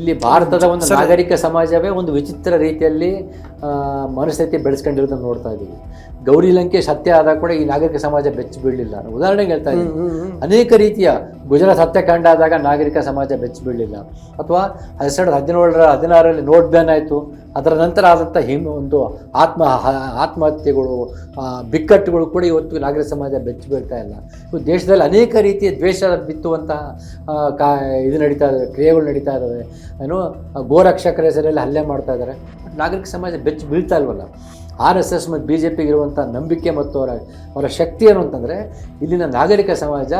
ಇಲ್ಲಿ ಭಾರತದ ಒಂದು ನಾಗರಿಕ ಸಮಾಜವೇ ಒಂದು ವಿಚಿತ್ರ ರೀತಿಯಲ್ಲಿ ಮನಸ್ಥಿತಿ ಬೆಳೆಸ್ಕೊಂಡಿರೋದನ್ನ ನೋಡ್ತಾ ಇದ್ದೀವಿ ಗೌರಿ ಲಂಕೇಶ್ ಹತ್ಯೆ ಆದಾಗ ಕೂಡ ಈ ನಾಗರಿಕ ಸಮಾಜ ಬೆಚ್ಚಿ ಬೀಳಲಿಲ್ಲ. ಉದಾಹರಣೆಗೆ ಹೇಳ್ತಾ ಇದ್ದೀನಿ. ಅನೇಕ ರೀತಿಯ ಗುಜರಾತ್ ಹತ್ಯಾಕಾಂಡ ಆದಾಗ ನಾಗರಿಕ ಸಮಾಜ ಬೆಚ್ಚಿ ಬೀಳಲಿಲ್ಲ. ಅಥವಾ ಎರಡು ಸಾವಿರದ ಹದಿನೇಳರ ಹದಿನಾರರಲ್ಲಿ ನೋಟ್ ಬ್ಯಾನ್ ಆಯಿತು. ಅದರ ನಂತರ ಆದಂಥ ಹಿಮ್ ಒಂದು ಆತ್ಮ ಆತ್ಮಹತ್ಯೆಗಳು ಬಿಕ್ಕಟ್ಟುಗಳು ಕೂಡ ಇವತ್ತು ನಾಗರಿಕ ಸಮಾಜ ಬೆಚ್ಚಿ ಬೀಳ್ತಾ ಇಲ್ಲ. ಇವತ್ತು ದೇಶದಲ್ಲಿ ಅನೇಕ ರೀತಿಯ ದ್ವೇಷ ಬಿತ್ತುವಂತಹ ಕಾ ಇದು ನಡೀತಾ ಇದ್ದಾವೆ ಕ್ರಿಯೆಗಳು ನಡೀತಾ ಇದ್ದಾವೆ ಏನು ಗೋರಕ್ಷಕರ ಹೆಸರಲ್ಲಿ ಹಲ್ಲೆ ಮಾಡ್ತಾ ಇದ್ದಾರೆ ನಾಗರಿಕ ಸಮಾಜ ಬೆಚ್ಚ ಬೀಳ್ತಾ ಇಲ್ವಲ್ಲ? ಆರ್ ಎಸ್ ಎಸ್ ಮತ್ತು ಬಿ ಜೆ ಪಿಗೆ ಇರುವಂಥ ನಂಬಿಕೆ ಮತ್ತು ಅವರ ಅವರ ಶಕ್ತಿ ಏನು ಅಂತಂದರೆ ಇಲ್ಲಿನ ನಾಗರಿಕ ಸಮಾಜ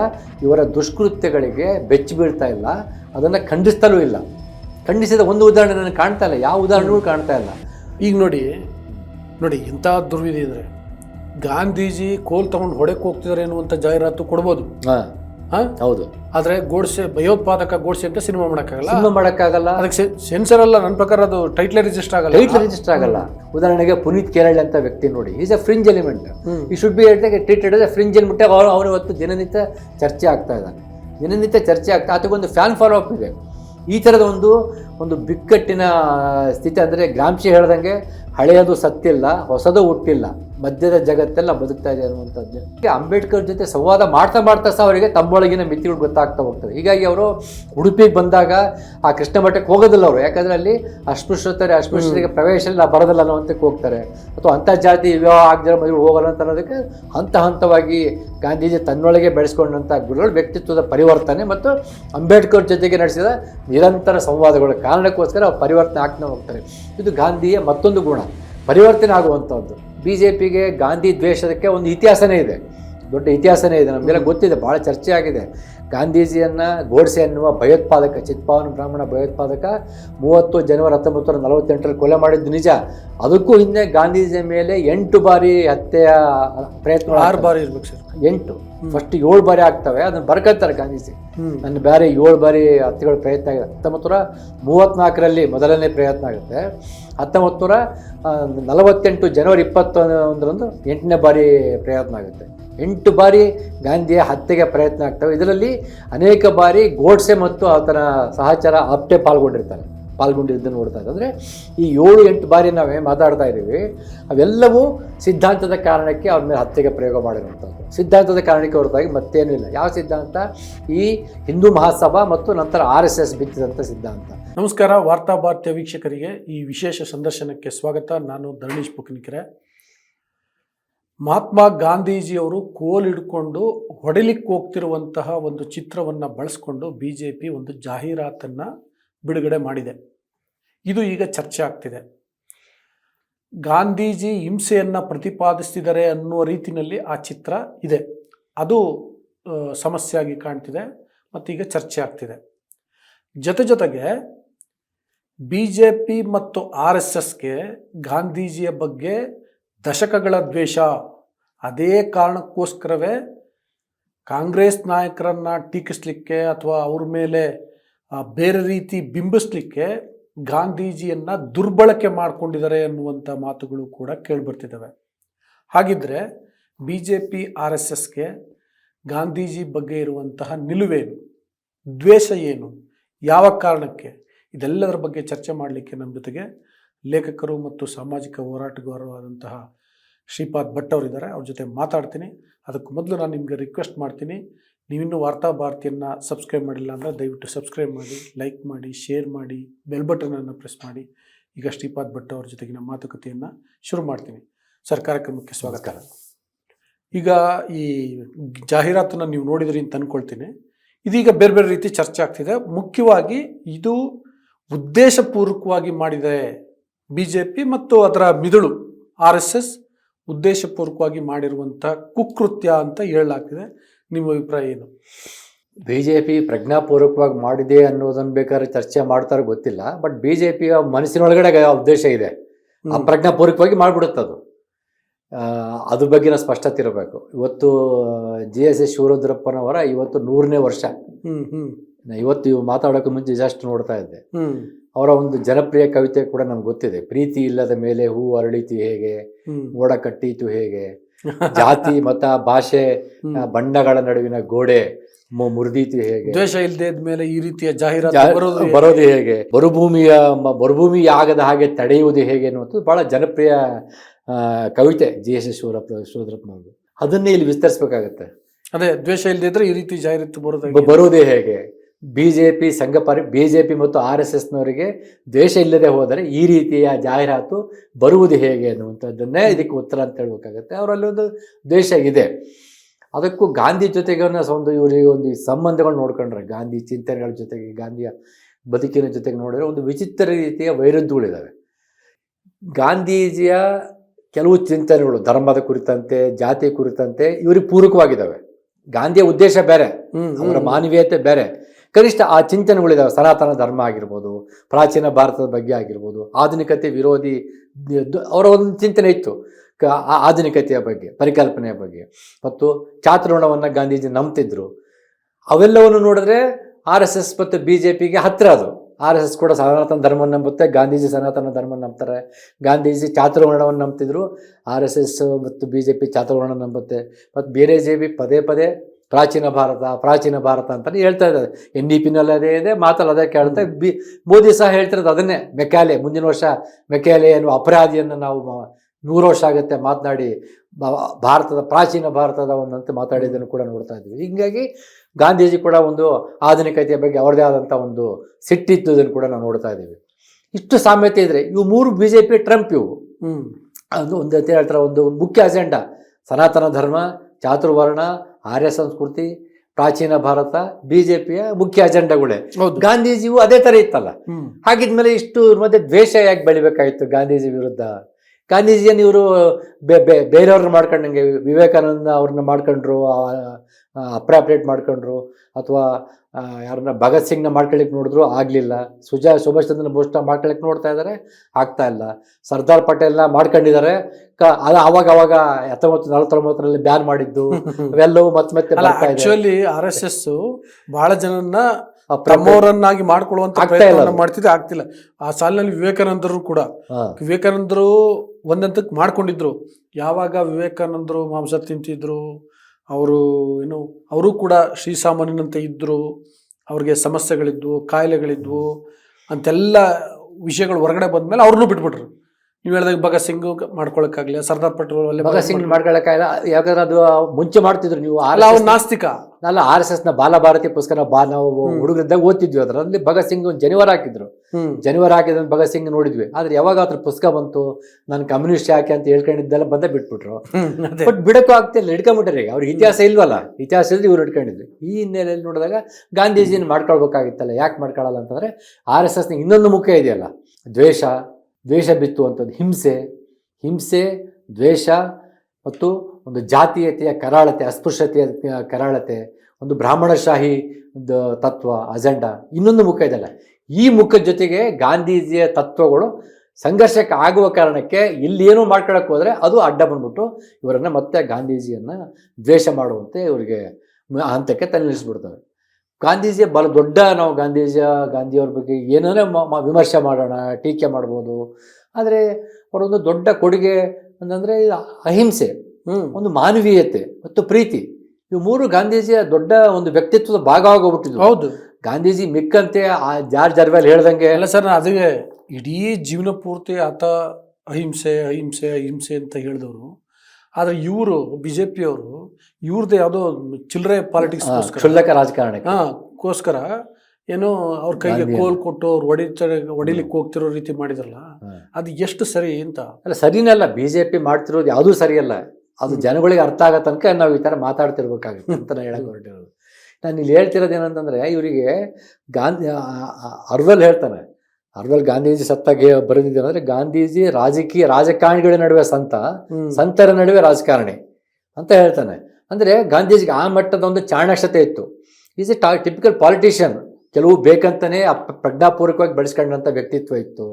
ಇವರ ದುಷ್ಕೃತ್ಯಗಳಿಗೆ ಬೆಚ್ಚು ಬೀಳ್ತಾ ಇಲ್ಲ. ಅದನ್ನು ಖಂಡಿಸ್ತಲೂ ಇಲ್ಲ. ಖಂಡಿಸಿದ ಒಂದು ಉದಾಹರಣೆ ನನಗೆ ಕಾಣ್ತಾ ಇಲ್ಲ. ಯಾವ ಉದಾಹರಣೆಗಳು ಕಾಣ್ತಾ ಇಲ್ಲ. ಈಗ ನೋಡಿ ನೋಡಿ ಇಂಥ ದುರ್ವಿಧಿ ಇದ್ರೆ ಗಾಂಧೀಜಿ ಕೋಲ್ ತಗೊಂಡು ಹೊಡೆಕ್ ಹೋಗ್ತಿದ್ದಾರೆ ಅನ್ನುವಂಥ ಜಾಹೀರಾತು ಕೊಡ್ಬೋದು. ಹಾಂ. ಹೌದು. ಆದ್ರೆ ಗೋಡ್ಸೆ ಭಯೋತ್ಪಾದಕ ಗೋಡ್ಸೆ ಅಂತ ಸಿನಿಮಾ ಮಾಡಕ್ಕಾಗಲ್ಲ? ಸಿನಿಮಾ ಮಾಡಕ್ಕಾಗಲ್ಲ. ಅದಕ್ಕೆ ಸೆನ್ಸರ್ ಅಲ್ಲ ನನ್ನ ಪ್ರಕಾರ ಅದು ಟೈಟ್ಲ್ ರಿಜಿಸ್ಟರ್ ಆಗಲ್ಲ. ಟೈಟ್ಲ್ ರಿಜಿಸ್ಟರ್ ಆಗಲ್ಲ. ಉದಾಹರಣೆಗೆ ಪುನೀತ್ ಕೇರಳ ಅಂತ ವ್ಯಕ್ತಿ ನೋಡಿ is a fringe element. He should be treated as fringe element ಅವರು ಅವನು ಇವತ್ತು ದಿನನಿತ್ಯ ಚರ್ಚೆ ಆಗ್ತಾ ಇದ್ದಾನೆ ದಿನನಿತ್ಯ ಚರ್ಚೆ ಆಗ್ತಾ ಅದಕ್ಕೊಂದು ಫ್ಯಾನ್ ಫಾಲೋ ಅಪ್ ಇದೆ. ಈ ಥರದ ಒಂದು ಒಂದು ಬಿಕ್ಕಟ್ಟಿನ ಸ್ಥಿತಿ ಅಂದರೆ ಗ್ರಾಮ್ಶಿ ಹೇಳ್ದಂಗೆ ಹಳೆಯದು ಸತ್ತಿಲ್ಲ ಹೊಸದು ಹುಟ್ಟಿಲ್ಲ. ಮಧ್ಯದ ಜಗತ್ತೆಲ್ಲ ಬದುಕ್ತಾ ಇದೆ ಅನ್ನುವಂಥದ್ದು. ಅಂಬೇಡ್ಕರ್ ಜೊತೆ ಸಂವಾದ ಮಾಡ್ತಾ ಮಾಡ್ತಾ ಸಹ ಅವರಿಗೆ ತಮ್ಮೊಳಗಿನ ಮಿತಿಗಳು ಗೊತ್ತಾಗ್ತಾ ಹೋಗ್ತವೆ. ಹೀಗಾಗಿ ಅವರು ಉಡುಪಿಗೆ ಬಂದಾಗ ಆ ಕೃಷ್ಣ ಮಠಕ್ಕೆ ಹೋಗೋದಿಲ್ಲ ಅವರು. ಯಾಕಂದ್ರೆ ಅಲ್ಲಿ ಅಸ್ಪೃಶ್ಯತೆ ಅಸ್ಪೃಶ್ಯರಿಗೆ ಪ್ರವೇಶ ಇಲ್ಲ ಬರೋದಿಲ್ಲ ಅನ್ನೋಂಥಕ್ಕೆ ಹೋಗ್ತಾರೆ. ಅಥವಾ ಅಂತರ್ಜಾತಿ ವಿವಾಹ ಆಗದಿರೋ ಮದುವೆ ಹೋಗಲ್ಲ ಅಂತ ಅನ್ನೋದಕ್ಕೆ ಹಂತ ಹಂತವಾಗಿ ಗಾಂಧೀಜಿ ತನ್ನೊಳಗೆ ಬೆಳೆಸ್ಕೊಂಡಂಥ ಗುರುಗಳು ವ್ಯಕ್ತಿತ್ವದ ಪರಿವರ್ತನೆ ಮತ್ತು ಅಂಬೇಡ್ಕರ್ ಜೊತೆಗೆ ನಡೆಸಿದ ನಿರಂತರ ಸಂವಾದಗಳ ಕಾರಣಕ್ಕೋಸ್ಕರ ಅವ್ರು ಪರಿವರ್ತನೆ ಆಗ್ತಾ ಹೋಗ್ತಾರೆ. ಇದು ಗಾಂಧಿಯ ಮತ್ತೊಂದು ಗುಣ. ಪರಿವರ್ತನೆ ಆಗುವಂಥದ್ದು. ಬಿ ಜೆ ಪಿಗೆ ಗಾಂಧಿ ದ್ವೇಷಕ್ಕೆ ಒಂದು ಇತಿಹಾಸನೇ ಇದೆ. ದೊಡ್ಡ ಇತಿಹಾಸನೇ ಇದೆ. ನಮಗೆಲ್ಲ ಗೊತ್ತಿದೆ, ಭಾಳ ಚರ್ಚೆ ಆಗಿದೆ ಗಾಂಧೀಜಿಯನ್ನು ಗೋಡ್ಸೆ ಅನ್ನುವ ಭಯೋತ್ಪಾದಕ ಚಿತ್ಪಾವನ ಬ್ರಾಹ್ಮಣ ಭಯೋತ್ಪಾದಕ ಮೂವತ್ತು ಜನವರಿ ಹತ್ತೊಂಬತ್ತು ನೂರ ನಲವತ್ತೆಂಟರಲ್ಲಿ ಕೊಲೆ ಮಾಡಿದ್ದು ನಿಜ. ಅದಕ್ಕೂ ಹಿಂದೆ ಗಾಂಧೀಜಿಯ ಮೇಲೆ ಎಂಟು ಬಾರಿ ಹತ್ಯೆಯ ಪ್ರಯತ್ನ ಆರು ಬಾರಿ ಇರ್ಬೇಕು ಸರ್. ಎಂಟು. ಫಸ್ಟ್ ಏಳು ಬಾರಿ ಆಗ್ತವೆ. ಅದನ್ನು ಬರ್ಕತ್ತಾರೆ ಗಾಂಧೀಜಿ. ನನ್ನ ಬೇರೆ ಏಳು ಬಾರಿ ಹತ್ಯೆಗಳ ಪ್ರಯತ್ನ ಆಗಿದೆ. ಹತ್ತೊಂಬತ್ತು ನೂರ ಮೂವತ್ತ್ನಾಲ್ಕರಲ್ಲಿ ಮೊದಲನೇ ಪ್ರಯತ್ನ ಆಗುತ್ತೆ. ಹತ್ತೊಂಬತ್ತು ನೂರ ನಲವತ್ತೆಂಟು ಜನವರಿ ಇಪ್ಪತ್ತೊಂದರಂದು ಎಂಟನೇ ಬಾರಿ ಪ್ರಯತ್ನ ಆಗುತ್ತೆ. ಎಂಟು ಬಾರಿ ಗಾಂಧಿಯ ಹತ್ಯೆಗೆ ಪ್ರಯತ್ನ ಆಗ್ತವೆ. ಇದರಲ್ಲಿ ಅನೇಕ ಬಾರಿ ಗೋಡ್ಸೆ ಮತ್ತು ಆತನ ಸಹಚರ ಅಪ್ಟೆ ಪಾಲ್ಗೊಂಡಿರ್ತಾರೆ. ಪಾಲ್ಗೊಂಡಿದ್ದನ್ನು ನೋಡ್ತಾ ಅಂದರೆ ಈ ಏಳು, ಎಂಟು ಬಾರಿ ನಾವೇ ಮಾತಾಡ್ತಾ ಇದ್ದೀವಿ. ಅವೆಲ್ಲವೂ ಸಿದ್ಧಾಂತದ ಕಾರಣಕ್ಕೆ ಅವ್ರ ಮೇಲೆ ಹತ್ಯೆಗೆ ಪ್ರಯೋಗ ಮಾಡಿರುವಂಥದ್ದು. ಸಿದ್ಧಾಂತದ ಕಾರಣಕ್ಕೆ ಹೊರತಾಗಿ ಮತ್ತೇನೂ ಇಲ್ಲ. ಯಾವ ಸಿದ್ಧಾಂತ? ಈ ಹಿಂದೂ ಮಹಾಸಭಾ ಮತ್ತು ನಂತರ ಆರ್ ಎಸ್ ಎಸ್ ಬಿತ್ತಿದಂಥ ಸಿದ್ಧಾಂತ. ನಮಸ್ಕಾರ, ವಾರ್ತಾ ಭಾರತೀಯ ವೀಕ್ಷಕರಿಗೆ ಈ ವಿಶೇಷ ಸಂದರ್ಶನಕ್ಕೆ ಸ್ವಾಗತ. ನಾನು ಧರಣೀಶ್ ಬುಕ್ನಿಕೆರೆ ಮಹಾತ್ಮ ಗಾಂಧೀಜಿಯವರು ಕೋಲ್ ಹಿಡ್ಕೊಂಡು ಹೊಡಿಲಿಕ್ಕೆ ಹೋಗ್ತಿರುವಂತಹ ಒಂದು ಚಿತ್ರವನ್ನು ಬಳಸ್ಕೊಂಡು ಬಿ ಜೆ ಪಿ ಒಂದು ಜಾಹೀರಾತನ್ನು ಬಿಡುಗಡೆ ಮಾಡಿದೆ. ಇದು ಈಗ ಚರ್ಚೆ ಆಗ್ತಿದೆ. ಗಾಂಧೀಜಿ ಹಿಂಸೆಯನ್ನು ಪ್ರತಿಪಾದಿಸ್ತಿದ್ದಾರೆ ಅನ್ನುವ ರೀತಿಯಲ್ಲಿ ಆ ಚಿತ್ರ ಇದೆ. ಅದು ಸಮಸ್ಯೆಯಾಗಿ ಕಾಣ್ತಿದೆ ಮತ್ತು ಈಗ ಚರ್ಚೆ ಆಗ್ತಿದೆ. ಜೊತೆ ಜೊತೆಗೆ ಬಿ ಜೆ ಪಿ ಮತ್ತು ಆರ್ ಎಸ್ ಎಸ್ಗೆ ಗಾಂಧೀಜಿಯ ಬಗ್ಗೆ ದಶಕಗಳ ದ್ವೇಷ ಅದೇ ಕಾರಣಕ್ಕೋಸ್ಕರವೇ ಕಾಂಗ್ರೆಸ್ ನಾಯಕರನ್ನು ಟೀಕಿಸ್ಲಿಕ್ಕೆ ಅಥವಾ ಅವ್ರ ಮೇಲೆ ಬೇರೆ ರೀತಿ ಬಿಂಬಿಸ್ಲಿಕ್ಕೆ ಗಾಂಧೀಜಿಯನ್ನು ದುರ್ಬಳಕೆ ಮಾಡಿಕೊಂಡಿದ್ದಾರೆ ಅನ್ನುವಂಥ ಮಾತುಗಳು ಕೂಡ ಕೇಳಿಬರ್ತಿದ್ದಾವೆ ಹಾಗಿದ್ರೆ B J P R S ಎಸ್ಗೆ ಗಾಂಧೀಜಿ ಬಗ್ಗೆ ಇರುವಂತಹ ನಿಲುವೇನು, ದ್ವೇಷ ಏನು, ಯಾವ ಕಾರಣಕ್ಕೆ, ಇದೆಲ್ಲದರ ಬಗ್ಗೆ ಚರ್ಚೆ ಮಾಡಲಿಕ್ಕೆ ನಮ್ಮ ಜೊತೆಗೆ ಲೇಖಕರು ಮತ್ತು ಸಾಮಾಜಿಕ ಹೋರಾಟಗಾರರು ಆದಂತಹ ಶ್ರೀಪಾದ್ ಭಟ್ ಅವರಿದ್ದಾರೆ ಅವ್ರ ಜೊತೆ ಮಾತಾಡ್ತೀನಿ. ಅದಕ್ಕೂ ಮೊದಲು ನಾನು ನಿಮಗೆ ರಿಕ್ವೆಸ್ಟ್ ಮಾಡ್ತೀನಿ. ನೀವಿನ್ನೂ ವಾರ್ತಾ ಭಾರತಿಯನ್ನು ಸಬ್ಸ್ಕ್ರೈಬ್ ಮಾಡಿಲ್ಲ ಅಂದರೆ ದಯವಿಟ್ಟು ಸಬ್ಸ್ಕ್ರೈಬ್ ಮಾಡಿ ಲೈಕ್ ಮಾಡಿ ಶೇರ್ ಮಾಡಿ ಬೆಲ್ ಬಟನನ್ನು ಪ್ರೆಸ್ ಮಾಡಿ. ಈಗ ಶ್ರೀಪಾದ್ ಭಟ್ ಅವ್ರ ಜೊತೆಗಿನ ಮಾತುಕತೆಯನ್ನು ಶುರು ಮಾಡ್ತೀನಿ. ಸರ್ ಕಾರ್ಯಕ್ರಮಕ್ಕೆ ಸ್ವಾಗತ. ಈಗ ಈ ಜಾಹೀರಾತನ್ನು ನೀವು ನೋಡಿದ್ರಿ ಅಂತ ಅಂದ್ಕೊಳ್ತೀನಿ ಇದೀಗ ಬೇರೆ ಬೇರೆ ರೀತಿ ಚರ್ಚೆ ಆಗ್ತಿದೆ. ಮುಖ್ಯವಾಗಿ ಇದು ಉದ್ದೇಶಪೂರ್ವಕವಾಗಿ ಮಾಡಿದೆ ಬಿ ಜೆ ಪಿ ಮತ್ತು ಅದರ ಮಿದುಳು ಆರ್ ಎಸ್ ಎಸ್ ಉದ್ದೇಶಪೂರ್ವಕವಾಗಿ ಮಾಡಿರುವಂಥ ಕುಕೃತ್ಯ ಅಂತ ಹೇಳಲಾಗ್ತಿದೆ. ನಿಮ್ಮ ಅಭಿಪ್ರಾಯ ಏನು? ಬಿ ಜೆ ಪಿ ಪ್ರಜ್ಞಾಪೂರ್ವಕವಾಗಿ ಮಾಡಿದೆ ಅನ್ನೋದನ್ನು ಬೇಕಾದ್ರೆ ಚರ್ಚೆ ಮಾಡ್ತಾರೋ ಗೊತ್ತಿಲ್ಲ ಬಟ್ ಬಿ ಜೆ ಪಿಯ ಮನಸ್ಸಿನೊಳಗಡೆ ಆ ಉದ್ದೇಶ ಇದೆ. ಪ್ರಜ್ಞಾಪೂರ್ವಕವಾಗಿ ಮಾಡಿಬಿಡುತ್ತೆ ಅದು ಅದ್ರ ಬಗ್ಗಿನ ಸ್ಪಷ್ಟತೆ ಇರಬೇಕು. ಇವತ್ತು ಜಿ ಎಸ್ ಎಸ್ ಶಿವರುದ್ರಪ್ಪನವರ ಇವತ್ತು ನೂರನೇ ವರ್ಷ. ಇವತ್ತು ಇವು ಮಾತಾಡೋಕೆ ಮುಂಚೆ ಜಸ್ಟ್ ನೋಡ್ತಾ ಇದ್ದೆ. ಅವರ ಒಂದು ಜನಪ್ರಿಯ ಕವಿತೆ ಕೂಡ ನಮ್ಗೆ ಗೊತ್ತಿದೆ. ಪ್ರೀತಿ ಇಲ್ಲದ ಮೇಲೆ ಹೂ ಅರಳಿತು ಹೇಗೆ? ಓಡ ಮೋಡ ಕಟ್ಟೀತು ಹೇಗೆ? ಜಾತಿ ಮತ ಭಾಷೆ. ಬಣ್ಣಗಳ ನಡುವಿನ ಗೋಡೆ ಮುರಿದೀತು ಹೇಗೆ? ದ್ವೇಷ ಇಲ್ಲದೆ ಮೇಲೆ ಈ ರೀತಿಯ ಜಾಹೀರಾತು ಬರೋದು ಹೇಗೆ? ಬರೋದು ಮರುಭೂಮಿಯ ಮರುಭೂಮಿ ಆಗದ ಹಾಗೆ ತಡೆಯುವುದು ಹೇಗೆ ಅನ್ನುವಂಥದ್ದು ಬಹಳ ಜನಪ್ರಿಯ ಕವಿತೆ ಜಿ. ಎಸ್. ಎಸ್. ಶಿವರಪ್ಪ ಅದನ್ನೇ ಇಲ್ಲಿ ವಿಸ್ತರಿಸಬೇಕಾಗತ್ತೆ. ಅದೇ ದ್ವೇಷ ಇಲ್ಲದೆ ಇದ್ರೆ ಈ ರೀತಿ ಜಾಹೀರಾತು ಬರೋದು ಹೇಗೆ? ಬ- ಜೆ ಪಿ ಸಂಘ ಪರಿ ಬಿ ಜೆ ಪಿ ಮತ್ತು ಆರ್ ಎಸ್ ಎಸ್ನವರಿಗೆ ದ್ವೇಷ ಇಲ್ಲದೆ ಹೋದರೆ ಈ ರೀತಿಯ ಜಾಹೀರಾತು ಬರುವುದು ಹೇಗೆ ಅನ್ನುವಂಥದ್ದನ್ನೇ ಇದಕ್ಕೆ ಉತ್ತರ ಅಂತ ಹೇಳ್ಬೇಕಾಗತ್ತೆ. ಅವರಲ್ಲಿ ಒಂದು ದ್ವೇಷ ಇದೆ. ಅದಕ್ಕೂ ಗಾಂಧಿ ಜೊತೆಗೆ ಒಂದು ಇವರಿಗೆ ಒಂದು ಈ ಸಂಬಂಧಗಳು ನೋಡ್ಕೊಂಡ್ರೆ ಗಾಂಧಿ ಚಿಂತನೆಗಳ ಜೊತೆಗೆ ಗಾಂಧಿಯ ಬದುಕಿನ ಜೊತೆಗೆ ನೋಡಿದ್ರೆ ಒಂದು ವಿಚಿತ್ರ ರೀತಿಯ ವೈರುದ್ಧಗಳಿದ್ದಾವೆ ಗಾಂಧೀಜಿಯ ಕೆಲವು ಚಿಂತನೆಗಳು ಧರ್ಮದ ಕುರಿತಂತೆ ಜಾತಿ ಕುರಿತಂತೆ ಇವರಿಗೆ ಪೂರಕವಾಗಿದ್ದಾವೆ ಗಾಂಧಿಯ ಉದ್ದೇಶ ಬೇರೆ ಅವರ ಮಾನವೀಯತೆ ಬೇರೆ. ಕನಿಷ್ಠ ಆ ಚಿಂತನೆಗಳಿದಾವೆ. ಸನಾತನ ಧರ್ಮ ಆಗಿರ್ಬೋದು, ಪ್ರಾಚೀನ ಭಾರತದ ಬಗ್ಗೆ ಆಗಿರ್ಬೋದು, ಆಧುನಿಕತೆ ವಿರೋಧಿ ಅವರ ಒಂದು ಚಿಂತನೆ ಇತ್ತು. ಆ ಆಧುನಿಕತೆಯ ಬಗ್ಗೆ, ಪರಿಕಲ್ಪನೆಯ ಬಗ್ಗೆ. ಮತ್ತು ಚಾತುರ್ಣವನ್ನು ಗಾಂಧೀಜಿ ನಂಬ್ತಿದ್ರು. ಅವೆಲ್ಲವನ್ನು ನೋಡಿದ್ರೆ ಆರ್ ಎಸ್ ಎಸ್ ಮತ್ತು ಬಿ ಜೆ ಪಿಗೆ ಹತ್ತಿರ ಅದು. ಆರ್ ಎಸ್ ಎಸ್ ಕೂಡ ಸನಾತನ ಧರ್ಮವನ್ನು ನಂಬುತ್ತೆ, ಗಾಂಧೀಜಿ ಸನಾತನ ಧರ್ಮವನ್ನು ನಂಬ್ತಾರೆ. ಗಾಂಧೀಜಿ ಚಾತುರ್ವರ್ಣವನ್ನು ನಂಬ್ತಿದ್ರು, ಆರ್ ಎಸ್ ಎಸ್ ಮತ್ತು ಬಿ ಜೆ ಪಿ ಚಾತುರ್ವರ್ಣ ನಂಬುತ್ತೆ. ಮತ್ತು ಬೇರೆ ಜೆ ಪಿ ಪದೇ ಪದೇ ಪ್ರಾಚೀನ ಭಾರತ ಪ್ರಾಚೀನ ಭಾರತ ಅಂತಲೇ ಹೇಳ್ತಾ ಇದ್ದಾರೆ. ಎನ್ ಡಿ ಪಿನಲ್ಲಿ ಅದೇ ಇದೆ ಮಾತಲ್ಲಿ ಅದೇ ಕೇಳ್ತಾ ಬಿ ಮೋದಿ ಸಹ ಹೇಳ್ತಿರೋದು ಅದನ್ನೇ ಮೆಕ್ಯಾಲೆ ಮುಂದಿನ ವರ್ಷ ಮೆಕ್ಯಾಲೆ ಎನ್ನುವ ಅಪರಾಧಿಯನ್ನು ನಾವು ನೂರು ವರ್ಷ ಆಗುತ್ತೆ ಮಾತನಾಡಿ ಭಾರತದ ಪ್ರಾಚೀನ ಭಾರತದ ಒಂದಂತೆ ಮಾತಾಡಿದ್ದನ್ನು ಕೂಡ ನೋಡ್ತಾ ಇದ್ವಿ ಹೀಗಾಗಿ ಗಾಂಧೀಜಿ ಕೂಡ ಒಂದು ಆಧುನಿಕತೆಯ ಬಗ್ಗೆ ಅವರದೇ ಆದಂಥ ಒಂದು ಸಿಟ್ಟಿತ್ತುದನ್ನು ಕೂಡ ನಾವು ನೋಡ್ತಾ ಇದ್ದೀವಿ. ಇಷ್ಟು ಸಾಮ್ಯತೆ ಇದ್ರೆ ಇವು ಮೂರು ಬಿ ಜೆ ಪಿ ಟ್ರಂಪ್ ಇವು ಒಂದು ಅಂತ ಹೇಳ್ತಾರೆ ಒಂದು ಮುಖ್ಯ ಅಜೆಂಡಾ. ಸನಾತನ ಧರ್ಮ ಚಾತುರ್ವರ್ಣ ಆರ್ಯ ಸಂಸ್ಕೃತಿ ಪ್ರಾಚೀನ ಭಾರತ ಬಿ ಜೆ ಪಿಯ ಮುಖ್ಯ ಅಜೆಂಡಾಗಳೇ. ಹೌದು. ಗಾಂಧೀಜಿಯು ಅದೇ ಥರ ಇತ್ತಲ್ಲ. ಹಾಗಿದ್ಮೇಲೆ ಇಷ್ಟು ಮಧ್ಯೆ ದ್ವೇಷ ಯಾಕೆ ಬೆಳಿಬೇಕಾಗಿತ್ತು ಗಾಂಧೀಜಿ ವಿರುದ್ಧ? ಗಾಂಧೀಜಿಯನ್ನು ಇವರು ಬೇರೆಯವ್ರನ್ನ ಮಾಡ್ಕೊಂಡಂಗೆ ವಿವೇಕಾನಂದ ಅವ್ರನ್ನ ಮಾಡ್ಕೊಂಡ್ರು ಅಪ್ರಾಪ್ರೇಟ್ ಮಾಡ್ಕೊಂಡ್ರು ಅಥವಾ ಯಾರನ್ನ ಭಗತ್ ಸಿಂಗ್ನ ಮಾಡ್ಕೊಳ್ಳಿಕ್ಕೆ ನೋಡಿದ್ರು ಆಗಲಿಲ್ಲ. ಸುಜಾ ಸುಭಾಷ್ ಚಂದ್ರ ಬೋಸ್ನ ಮಾಡ್ಕೊಳ್ಳಿಕ್ಕೆ ನೋಡ್ತಾ ಇದ್ದಾರೆ ಆಗ್ತಾ ಇಲ್ಲ. ಸರ್ದಾರ್ ಪಟೇಲ್ನ ಮಾಡ್ಕೊಂಡಿದ್ದಾರೆ ಕ ಅದು ಅವಾಗ ಅವಾಗ ಹತ್ತೊಂಬತ್ತು ನಲವತ್ತೊಂಬತ್ತರಲ್ಲಿ ಬ್ಯಾನ್ ಮಾಡಿದ್ದು. ಅವೆಲ್ಲವೂ ಮತ್ತೆ ಮತ್ತೆ ಆ್ಯಕ್ಚುಲಿ ಆರ್ ಎಸ್ ಎಸ್ ಬಹಳ ಜನನ್ನ ಆ ಪ್ರ- ತಮ್ಮವರನ್ನಾಗಿ ಮಾಡ್ಕೊಳ್ಳುವಂತ ಪ್ರಯತ್ನ ಅದು. ಮಾಡ್ತಿದ್ದೆ ಆಗ್ತಿಲ್ಲ. ಆ ಸಾಲಿನಲ್ಲಿ ವಿವೇಕಾನಂದರು ಕೂಡ ವಿವೇಕಾನಂದರು ಒಂದಂತಕ್ಕೆ ಮಾಡ್ಕೊಂಡಿದ್ರು. ಯಾವಾಗ ವಿವೇಕಾನಂದರು ಮಾಂಸ ತಿಂತಿದ್ರು ಅವರು ಏನು ಅವರು ಕೂಡ ಶ್ರೀಸಾಮಾನ್ಯನಂತೆ ಇದ್ದರು ಅವ್ರಿಗೆ ಸಮಸ್ಯೆಗಳಿದ್ವು ಕಾಯಿಲೆಗಳಿದ್ವು ಅಂತೆಲ್ಲ ವಿಷಯಗಳು ಹೊರಗಡೆ ಬಂದ್ಮೇಲೆ ಅವ್ರನ್ನೂ ಬಿಟ್ಬಿಟ್ರು. ನೀವು ಹೇಳಿದಾಗ ಭಗತ್ ಸಿಂಗ್ ಮಾಡ್ಕೊಳಕ್ಕಾಗಲಿಲ್ಲ ಸರ್ದಾರ್ ಪಟೇಲ್ ಅಲ್ಲಿ ಭಗತ್ ಸಿಂಗ್ ಮಾಡ್ಕೊಳಕ್ಕಾಗಲ್ಲ ಯಾಕಂದ್ರೆ ಅದು ಮುಂಚೆ ಮಾಡ್ತಿದ್ರು ನೀವು ಅಲ್ಲ ಆರ್ ಅವ್ನು ನಾಸ್ತಿಕ. ಅಲ್ಲ ಆರ್ ಎಸ್ ಎಸ್ನ ಬಾಲಭಾರತಿ ಪುಸ್ತಕ ಬಾ ನಾವು. ಹುಡುಗರಿದ್ದಾಗ ಓದ್ತಿದ್ವಿ. ಅದರಲ್ಲಿ ಭಗತ್ ಸಿಂಗ್ ಒಂದು ಜನಿವಾರ ಹಾಕಿದ್ರು. ಜನಿವಾರ ಹಾಕಿದ ಭಗತ್ ಸಿಂಗ್ ನೋಡಿದ್ವಿ. ಆದ್ರೆ ಯಾವಾಗ ಅದ್ರ ಪುಸ್ತಕ ಬಂತು ನಾನು ಕಮ್ಯುನಿಸ್ಟ್ ಯಾಕೆ ಅಂತ ಹೇಳ್ಕೊಂಡಿದ್ದೆಲ್ಲ ಬಂದ ಬಿಟ್ಬಿಟ್ರು. ಬಟ್ ಬಿಡಕ್ಕೂ ಆಗ್ತಿಲ್ಲ ಹಿಡ್ಕೊಂಬಿಟ್ರಿ ಅವ್ರ ಇತಿಹಾಸ ಇಲ್ವಲ್ಲ? ಇತಿಹಾಸ ಇಲ್ಲದೆ ಇವ್ರು ಹಿಡ್ಕೊಂಡಿದ್ವಿ. ಈ ಹಿನ್ನೆಲೆಯಲ್ಲಿ ನೋಡಿದಾಗ ಗಾಂಧೀಜಿನ ಮಾಡ್ಕೊಳ್ಬೇಕಾಗಿತ್ತಲ್ಲ ಯಾಕೆ ಮಾಡ್ಕೊಳ್ಳಲ್ಲ ಅಂತಂದ್ರೆ ಆರ್ ಎಸ್ ಎಸ್ನ ಇನ್ನೊಂದು ಮುಖ್ಯ ಇದೆಯಲ್ಲ ದ್ವೇಷ. ದ್ವೇಷ ಬಿತ್ತುವಂಥದ್ದು. ಹಿಂಸೆ ಹಿಂಸೆ, ದ್ವೇಷ ಮತ್ತು ಒಂದು ಜಾತೀಯತೆಯ ಕರಾಳತೆ, ಅಸ್ಪೃಶ್ಯತೆಯ ಕರಾಳತೆ, ಒಂದು ಬ್ರಾಹ್ಮಣಶಾಹಿ ತತ್ವ, ಅಜೆಂಡಾ, ಇನ್ನೊಂದು ಮುಖ ಇದೆಲ್ಲ. ಈ ಮುಖದ ಜೊತೆಗೆ ಗಾಂಧೀಜಿಯ ತತ್ವಗಳು ಸಂಘರ್ಷಕ್ಕೆ ಆಗುವ ಕಾರಣಕ್ಕೆ ಇಲ್ಲಿ ಏನೂ ಮಾಡ್ಕೊಳಕ್ಕೆ ಹೋದರೆ ಅದು ಅಡ್ಡ ಬಂದ್ಬಿಟ್ಟು ಇವರನ್ನು ಮತ್ತೆ ಗಾಂಧೀಜಿಯನ್ನು ದ್ವೇಷ ಮಾಡುವಂತೆ ಇವರಿಗೆ ಹಂತಕ್ಕೆ ತಲೆ ನಿಲ್ಲಿಸ್ಬಿಡ್ತವೆ ಗಾಂಧೀಜಿಯ ಬಲ ದೊಡ್ಡ ನಾವು ಗಾಂಧೀಜಿಯ ಗಾಂಧಿಯವ್ರ ಬಗ್ಗೆ ಏನಂದರೆ ಮ- ಮ- ವಿಮರ್ಶೆ ಮಾಡೋಣ ಟೀಕೆ ಮಾಡ್ಬೋದು. ಆದರೆ ಅವರೊಂದು ದೊಡ್ಡ ಕೊಡುಗೆ ಅಂತಂದರೆ ಅಹಿಂಸೆ ಒಂದು ಮಾನವೀಯತೆ ಮತ್ತು ಪ್ರೀತಿ. ಇವು ಮೂರು ಗಾಂಧೀಜಿಯ ದೊಡ್ಡ ಒಂದು ವ್ಯಕ್ತಿತ್ವದ ಭಾಗವಾಗೋಗ್ಬಿಟ್ಟಿದ್ವು ಹೌದು. ಗಾಂಧೀಜಿ ಮಿಕ್ಕಂತೆ ಆ ಜಾರ್ಜ್ ಅರ್ವೆಲ್ ಹೇಳ್ದಂಗೆ ಅಲ್ಲ ಸರ್ ಅದಕ್ಕೆ ಇಡೀ ಜೀವನ ಪೂರ್ತಿ ಆತ ಅಹಿಂಸೆ ಅಹಿಂಸೆ ಅಹಿಂಸೆ ಅಂತ ಹೇಳಿದವರು. ಆದ್ರೆ ಇವರು ಬಿಜೆಪಿ ಅವರು ಇವ್ರದ್ದು ಯಾವುದೋ ಚಿಲ್ಲರೆ ಪಾಲಿಟಿಕ್ಸ್ ಕ್ಷುಲ್ಲಕ ರಾಜಕಾರಣಕ್ಕೆ. ಗೋಸ್ಕರ ಏನೋ ಅವ್ರ ಕೈಗೆ ಕೋಲ್ ಕೊಟ್ಟು ಅವ್ರು ಹೊಡಿತ ಹೊಡಿಲಿಕ್ಕೆ ಹೋಗ್ತಿರೋ ರೀತಿ ಮಾಡಿದ್ರಲ್ಲ. ಅದು ಎಷ್ಟು ಸರಿ ಅಂತ. ಅಲ್ಲ ಸರಿನೇ ಅಲ್ಲ ಬಿ ಜೆ ಪಿ ಮಾಡ್ತಿರೋದು ಯಾವುದೂ ಸರಿಯಲ್ಲ ಅದು ಜನಗಳಿಗೆ ಅರ್ಥ ಆಗೋ ತನಕ ನಾವು ಈ ಥರ ಮಾತಾಡ್ತಿರ್ಬೇಕಾಗುತ್ತೆ ಅಂತ ನಾನು ಹೇಳಕ್ ಹೊರಟಿರೋದು. ನಾನು ಇಲ್ಲಿ ಹೇಳ್ತಿರೋದು ಏನಂತಂದ್ರೆ ಇವರಿಗೆ ಗಾಂಧಿ ಅರ್ವೆಲ್ ಹೇಳ್ತಾನೆ. ಅರ್ವೆಲ್ ಗಾಂಧೀಜಿ ಸತ್ತಾಗೆ ಬರೆದಿದ್ದೇನೆ ಗಾಂಧೀಜಿ ರಾಜಕೀಯ ರಾಜಕಾರಣಿಗಳ ನಡುವೆ ಸಂತ ಸಂತರ ನಡುವೆ ರಾಜಕಾರಣಿ ಅಂತ ಹೇಳ್ತಾನೆ. ಅಂದ್ರೆ ಗಾಂಧೀಜಿಗೆ ಆ ಮಟ್ಟದ ಒಂದು ಚಾಣಾಕ್ಷತೆ ಇತ್ತು. ಈಸ್ ಎ ಟಾ ಟಿಪಿಕಲ್ ಪಾಲಿಟಿಷಿಯನ್ ಕೆಲವು ಬೇಕಂತಾನೆ ಪ್ರಜ್ಞಾಪೂರ್ವಕವಾಗಿ ಬೆಳೆಸ್ಕೊಂಡಂಥ ವ್ಯಕ್ತಿತ್ವ ಇತ್ತು.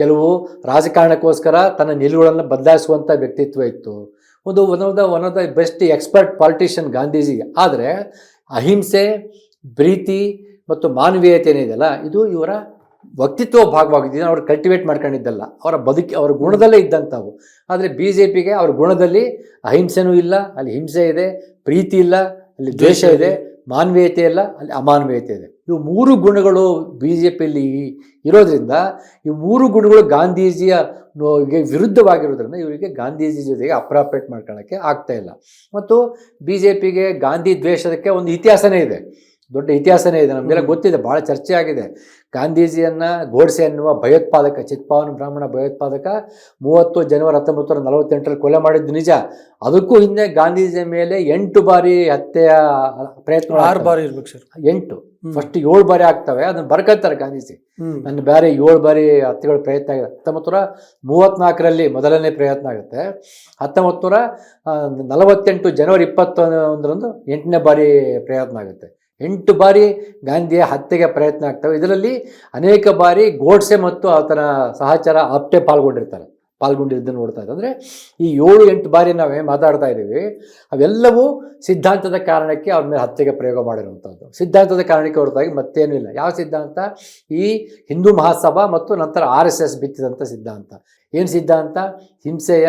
ಕೆಲವು ರಾಜಕಾರಣಕ್ಕೋಸ್ಕರ ತನ್ನ ನಿಲುವುಗಳನ್ನು ಬದಲಾಯಿಸುವಂಥ ವ್ಯಕ್ತಿತ್ವ ಇತ್ತು. ಒಂದು one of the one of the best expert politician Gandhiji ಆದರೆ ಅಹಿಂಸೆ ಪ್ರೀತಿ ಮತ್ತು ಮಾನವೀಯತೆ ಏನಿದೆಯಲ್ಲ ಇದು ಇವರ ವ್ಯಕ್ತಿತ್ವ ಭಾಗವಾಗಿದ್ದು ಅವ್ರು ಕಲ್ಟಿವೇಟ್ ಮಾಡ್ಕೊಂಡಿದ್ದಲ್ಲ. ಅವರ ಬದುಕಿ ಅವರ ಗುಣದಲ್ಲೇ ಇದ್ದಂಥವು. ಆದರೆ ಬಿ ಜೆ ಪಿಗೆ ಅವ್ರ ಗುಣದಲ್ಲಿ ಅಹಿಂಸೆನೂ ಇಲ್ಲ ಅಲ್ಲಿ ಹಿಂಸೆ ಇದೆ ಪ್ರೀತಿ ಇಲ್ಲ ಅಲ್ಲಿ ದ್ವೇಷ ಇದೆ. ಮಾನವೀಯತೆ ಇಲ್ಲ ಅಲ್ಲಿ ಅಮಾನವೀಯತೆ ಇದೆ. ಇವು ಮೂರು ಗುಣಗಳು ಬಿ ಜೆ ಪಿಯಲ್ಲಿ ಇರೋದ್ರಿಂದ ಈ ಮೂರು ಗುಣಗಳು ಗಾಂಧೀಜಿಯ ವಿರುದ್ಧವಾಗಿರೋದ್ರಿಂದ ಇವರಿಗೆ ಗಾಂಧೀಜಿ ಜೊತೆಗೆ ಅಪ್ರಾಪ್ರೇಟ್ ಮಾಡ್ಕೊಳ್ಳೋಕ್ಕೆ ಆಗ್ತಾ ಇಲ್ಲ. ಮತ್ತು ಬಿ ಜೆ ಪಿಗೆ ಗಾಂಧಿ ದ್ವೇಷಕ್ಕೆ ಒಂದು ಇತಿಹಾಸನೇ ಇದೆ. ದೊಡ್ಡ ಇತಿಹಾಸನೇ ಇದೆ. ನಮಗೆಲ್ಲ ಗೊತ್ತಿದೆ ಭಾಳ ಚರ್ಚೆ ಆಗಿದೆ. ಗಾಂಧೀಜಿಯನ್ನ ಗೋಡ್ಸೆ ಅನ್ನುವ ಭಯೋತ್ಪಾದಕ ಚಿತ್ಪಾವನ ಬ್ರಾಹ್ಮಣ ಭಯೋತ್ಪಾದಕ ಮೂವತ್ತು ಜನವರಿ ಹತ್ತೊಂಬತ್ತು ನೂರ ನಲವತ್ತೆಂಟರಲ್ಲಿ ಕೊಲೆ ಮಾಡಿದ್ದು ನಿಜ. ಅದಕ್ಕೂ ಹಿಂದೆ ಗಾಂಧೀಜಿಯ ಮೇಲೆ ಎಂಟು ಬಾರಿ ಹತ್ಯೆಯ ಪ್ರಯತ್ನ ಆರು ಬಾರಿ ಇರ್ಬೇಕು ಸರ್. ಎಂಟು. ಫಸ್ಟ್ ಏಳು ಬಾರಿ ಆಗ್ತವೆ ಅದನ್ನ ಬರ್ಕಂತಾರೆ ಗಾಂಧೀಜಿ. ನನ್ನ ಬೇರೆ ಏಳು ಬಾರಿ ಹತ್ಯೆಗಳ ಪ್ರಯತ್ನ ಆಗಿದೆ. ಹತ್ತೊಂಬತ್ತು ನೂರ ಮೂವತ್ನಾಲ್ಕರಲ್ಲಿ ಮೊದಲನೇ ಪ್ರಯತ್ನ ಆಗುತ್ತೆ. ಹತ್ತೊಂಬತ್ತು ನೂರ ನಲವತ್ತೆಂಟು ಜನವರಿ ಇಪ್ಪತ್ತೊಂದರಂದು ಎಂಟನೇ ಬಾರಿ ಪ್ರಯತ್ನ ಆಗುತ್ತೆ. ಎಂಟು ಬಾರಿ ಗಾಂಧಿಯ ಹತ್ಯೆಗೆ ಪ್ರಯತ್ನ ಆಗ್ತವೆ. ಇದರಲ್ಲಿ ಅನೇಕ ಬಾರಿ ಗೋಡ್ಸೆ ಮತ್ತು ಆತನ ಸಹಚರ ಆಪ್ಟೆ ಪಾಲ್ಗೊಂಡಿರ್ತಾರೆ. ಪಾಲ್ಗೊಂಡಿದ್ದನ್ನು ನೋಡ್ತಾ ಇದ್ದೆ. ಅಂದರೆ ಈ ಏಳು, ಎಂಟು ಬಾರಿ ನಾವೇ ಮಾತಾಡ್ತಾ ಇದ್ದೀವಿ. ಅವೆಲ್ಲವೂ ಸಿದ್ಧಾಂತದ ಕಾರಣಕ್ಕೆ ಅವ್ರ ಮೇಲೆ ಹತ್ಯೆಗೆ ಪ್ರಯೋಗ ಮಾಡಿರುವಂಥದ್ದು ಸಿದ್ಧಾಂತದ ಕಾರಣಕ್ಕೆ ಹೊರತಾಗಿ ಮತ್ತೇನೂ ಇಲ್ಲ. ಯಾವ ಸಿದ್ಧಾಂತ? ಈ ಹಿಂದೂ ಮಹಾಸಭಾ ಮತ್ತು ನಂತರ ಆರ್ ಎಸ್ ಎಸ್ ಬಿತ್ತಿದಂಥ ಸಿದ್ಧಾಂತ. ಏನು ಸಿದ್ಧಾಂತ? ಹಿಂಸೆಯ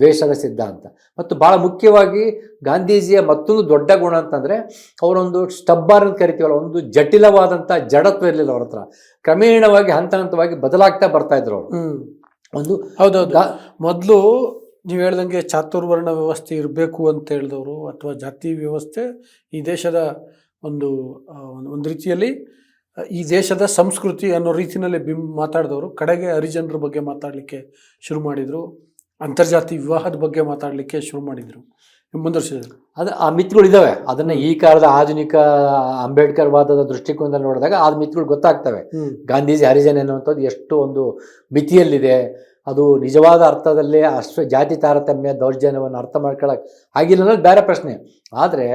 ದ್ವೇಷದ ಸಿದ್ಧಾಂತ. ಮತ್ತು ಭಾಳ ಮುಖ್ಯವಾಗಿ ಗಾಂಧೀಜಿಯ ಮತ್ತೊಂದು ದೊಡ್ಡ ಗುಣ ಅಂತಂದರೆ ಅವರೊಂದು ಸ್ಟಬ್ಬಾರ್ ಅಂತ ಕರಿತೀವಲ್ಲ, ಒಂದು ಜಟಿಲವಾದಂಥ ಜಡತ್ವ ಇರಲಿಲ್ಲ ಅವ್ರ ಹತ್ರ. ಕ್ರಮೇಣವಾಗಿ ಹಂತ ಹಂತವಾಗಿ ಬದಲಾಗ್ತಾ ಬರ್ತಾ ಇದ್ರು ಅವರು. ಒಂದು ಹೌದೌದು. ಮೊದಲು ನೀವು ಹೇಳ್ದಂಗೆ ಚಾತುರ್ವರ್ಣ ವ್ಯವಸ್ಥೆ ಇರಬೇಕು ಅಂತ ಹೇಳಿದವರು ಅಥವಾ ಜಾತಿ ವ್ಯವಸ್ಥೆ ಈ ದೇಶದ ಒಂದು ಒಂದು- ಒಂದು ರೀತಿಯಲ್ಲಿ ಈ ದೇಶದ ಸಂಸ್ಕೃತಿ ಅನ್ನೋ ರೀತಿಯಲ್ಲಿ ಬಿಂ ಮಾತಾಡಿದವರು. ಕಡೆಗೆ ಹರಿಜನರ ಬಗ್ಗೆ ಮಾತಾಡಲಿಕ್ಕೆ ಶುರು ಮಾಡಿದರು. ಅಂತರ್ಜಾತಿ ವಿವಾಹದ ಬಗ್ಗೆ ಮಾತಾಡಲಿಕ್ಕೆ ಶುರು ಮಾಡಿದರು. ಮುಂದುವರಿಸಿದರು ಅದು ಆ ಮಿತ್ಗಳು ಇದ್ದಾವೆ ಅದನ್ನ ಈ ಕಾಲದ ಆಧುನಿಕ ಅಂಬೇಡ್ಕರ್ ವಾದದ ದೃಷ್ಟಿಕೋನದಲ್ಲಿ ನೋಡಿದಾಗ ಆ ಮಿತ್ಗಳು ಗೊತ್ತಾಗ್ತವೆ. ಗಾಂಧೀಜಿ ಹರಿಜನ್ ಅನ್ನುವಂಥದ್ದು ಎಷ್ಟು ಒಂದು ಮಿತಿಯಲ್ಲಿದೆ. ಅದು ನಿಜವಾದ ಅರ್ಥದಲ್ಲಿ ಅಷ್ಟು ಜಾತಿ ತಾರತಮ್ಯ ದೌರ್ಜನ್ಯವನ್ನು ಅರ್ಥ ಮಾಡ್ಕೊಳಕ್ ಆಗಿಲ್ಲ ಅನ್ನೋದು ಬೇರೆ ಪ್ರಶ್ನೆ. ಆದರೆ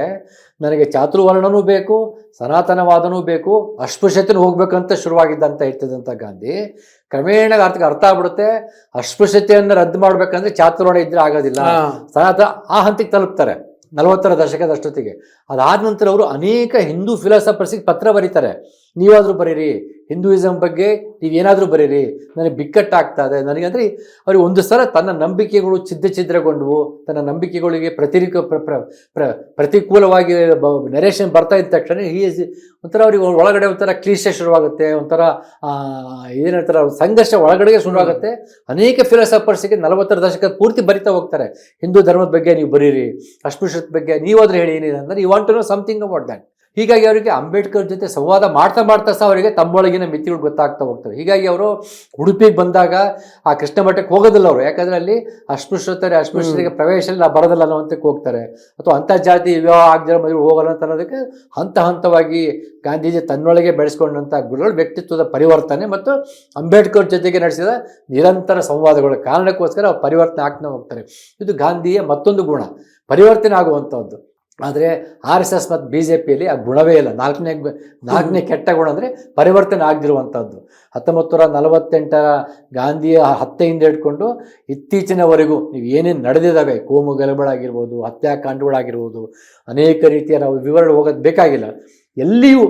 ನನಗೆ ಚಾತುರ್ವರ್ಣನೂ ಬೇಕು ಸನಾತನವಾದನೂ ಬೇಕು ಅಸ್ಪೃಶ್ಯತೆನೂ ಹೋಗ್ಬೇಕಂತ ಶುರುವಾಗಿದ್ದಂತ ಇರ್ತದಂಥ ಗಾಂಧಿ ಕ್ರಮೇಣ ಅರ್ಥಕ್ಕೆ ಅರ್ಥ ಆಗ್ಬಿಡುತ್ತೆ. ಅಸ್ಪೃಶ್ಯತೆಯನ್ನು ರದ್ದು ಮಾಡ್ಬೇಕಂದ್ರೆ ಚಾತುರ್ವರ್ಣ ಇದ್ರೆ ಆಗೋದಿಲ್ಲ. ಸನಾತನ ಆ ಹಂತಕ್ಕೆ ತಲುಪ್ತಾರೆ ನಲವತ್ತರ ದಶಕದಷ್ಟೊತ್ತಿಗೆ. ಅದಾದ ನಂತರ ಅವರು ಅನೇಕ ಹಿಂದೂ ಫಿಲಾಸಫರ್ಸಿಗೆ ಪತ್ರ ಬರೀತಾರೆ. ನೀವಾದರೂ ಬರೀರಿ. ಹಿಂದೂಯಿಸಮ್ ಬಗ್ಗೆ ನೀವೇನಾದರೂ ಬರೀರಿ. ನನಗೆ ಬಿಕ್ಕಟ್ಟಾಗ್ತಾ ಇದೆ. ನನಗೆ ಅಂದರೆ ಅವ್ರಿಗೆ ಒಂದು ಸಲ ತನ್ನ ನಂಬಿಕೆಗಳು ಛಿದ್ರ ಛಿದ್ರಗೊಂಡವು. ತನ್ನ ನಂಬಿಕೆಗಳಿಗೆ ಪ್ರತಿರಿಕ ಪ್ರ ಪ್ರ ಪ್ರ ಪ್ರತಿಕೂಲವಾಗಿ ನೆರೇಷನ್ ಬರ್ತಾ ಇದ್ದ ತಕ್ಷಣ ಈ ಒಂಥರ ಅವ್ರಿಗೆ ಒಳಗಡೆ ಒಂಥರ ಕ್ಲೀಶೆ ಶುರುವಾಗುತ್ತೆ. ಒಂಥರ ಆ, ಏನ್ ಹೇಳ್ತಾರೆ ಅವ್ರ ಸಂಘರ್ಷ ಒಳಗಡೆಗೆ ಶುರುವಾಗುತ್ತೆ. ಅನೇಕ ಫಿಲಾಸಫರ್ಸ್ಗೆ ನಲವತ್ತರ ದಶಕ ಪೂರ್ತಿ ಬರಿತಾ ಹೋಗ್ತಾರೆ. ಹಿಂದೂ ಧರ್ಮದ ಬಗ್ಗೆ ನೀವು ಬರೀರಿ. ಅಸ್ಪೃಶ್ಯದ ಬಗ್ಗೆ ನೀವಾದ್ರೂ ಹೇಳಿ ಏನಿದೆ ಅಂದ್ರೆ you want to know something about that ಹೀಗಾಗಿ ಅವರಿಗೆ ಅಂಬೇಡ್ಕರ್ ಜೊತೆ ಸಂವಾದ ಮಾಡ್ತಾ ಮಾಡ್ತಾ ಸಹ ಅವರಿಗೆ ತಮ್ಮೊಳಗಿನ ಮಿತಿಗಳು ಗೊತ್ತಾಗ್ತಾ ಹೋಗ್ತವೆ. ಹೀಗಾಗಿ ಅವರು ಉಡುಪಿಗೆ ಬಂದಾಗ ಆ ಕೃಷ್ಣ ಮಠಕ್ಕೆ ಹೋಗೋದಿಲ್ಲ ಅವರು. ಯಾಕಂದ್ರೆ ಅಲ್ಲಿ ಅಸ್ಪೃಶ್ಯತರೆ, ಅಸ್ಪೃಶ್ಯರಿಗೆ ಪ್ರವೇಶ ಇಲ್ಲ ಬರೋದಿಲ್ಲ ಅನ್ನೋಂತಕ್ಕೆ ಹೋಗ್ತಾರೆ. ಅಥವಾ ಅಂತರ್ಜಾತಿ ವಿವಾಹ ಆಗದಿರೋ ಮದುವೆ ಹೋಗಲ್ಲ ಅಂತ ಅನ್ನೋದಕ್ಕೆ ಹಂತ ಹಂತವಾಗಿ ಗಾಂಧೀಜಿ ತನ್ನೊಳಗೆ ಬೆಳೆಸ್ಕೊಂಡಂಥ ಗುರುಗಳು ವ್ಯಕ್ತಿತ್ವದ ಪರಿವರ್ತನೆ ಮತ್ತು ಅಂಬೇಡ್ಕರ್ ಜೊತೆಗೆ ನಡೆಸಿದ ನಿರಂತರ ಸಂವಾದಗಳ ಕಾರಣಕ್ಕೋಸ್ಕರ ಪರಿವರ್ತನೆ ಆಗ್ತಾ ಹೋಗ್ತಾರೆ. ಇದು ಗಾಂಧಿಯ ಮತ್ತೊಂದು ಗುಣ. ಪರಿವರ್ತನೆ ಆಗುವಂಥದ್ದು ಆದರೆ ಆರ್ ಎಸ್ ಎಸ್ ಮತ್ತು ಬಿ ಜೆ ಪಿಯಲ್ಲಿ ಆ ಗುಣವೇ ಇಲ್ಲ. ನಾಲ್ಕನೇ ನಾಲ್ಕನೇ ಕೆಟ್ಟ ಗುಣ ಅಂದರೆ ಪರಿವರ್ತನೆ ಆಗದಿರುವಂಥದ್ದು ಹತ್ತೊಂಬತ್ತು ನೂರ ನಲವತ್ತೆಂಟರ ಗಾಂಧಿಯ ಹತ್ಯೆಯಿಂದ ಹಿಡ್ಕೊಂಡು ಇತ್ತೀಚಿನವರೆಗೂ ನೀವು ಏನೇನು ನಡೆದಿದ್ದಾವೆ, ಕೋಮು ಗಲಭೆಗಳಾಗಿರ್ಬೋದು ಹತ್ಯಾಕಾಂಡಗಳಾಗಿರ್ಬೋದು ಅನೇಕ ರೀತಿಯ ನಾವು ವಿವರಣೆ ಹೋಗೋದು ಬೇಕಾಗಿಲ್ಲ. ಎಲ್ಲಿಯೂ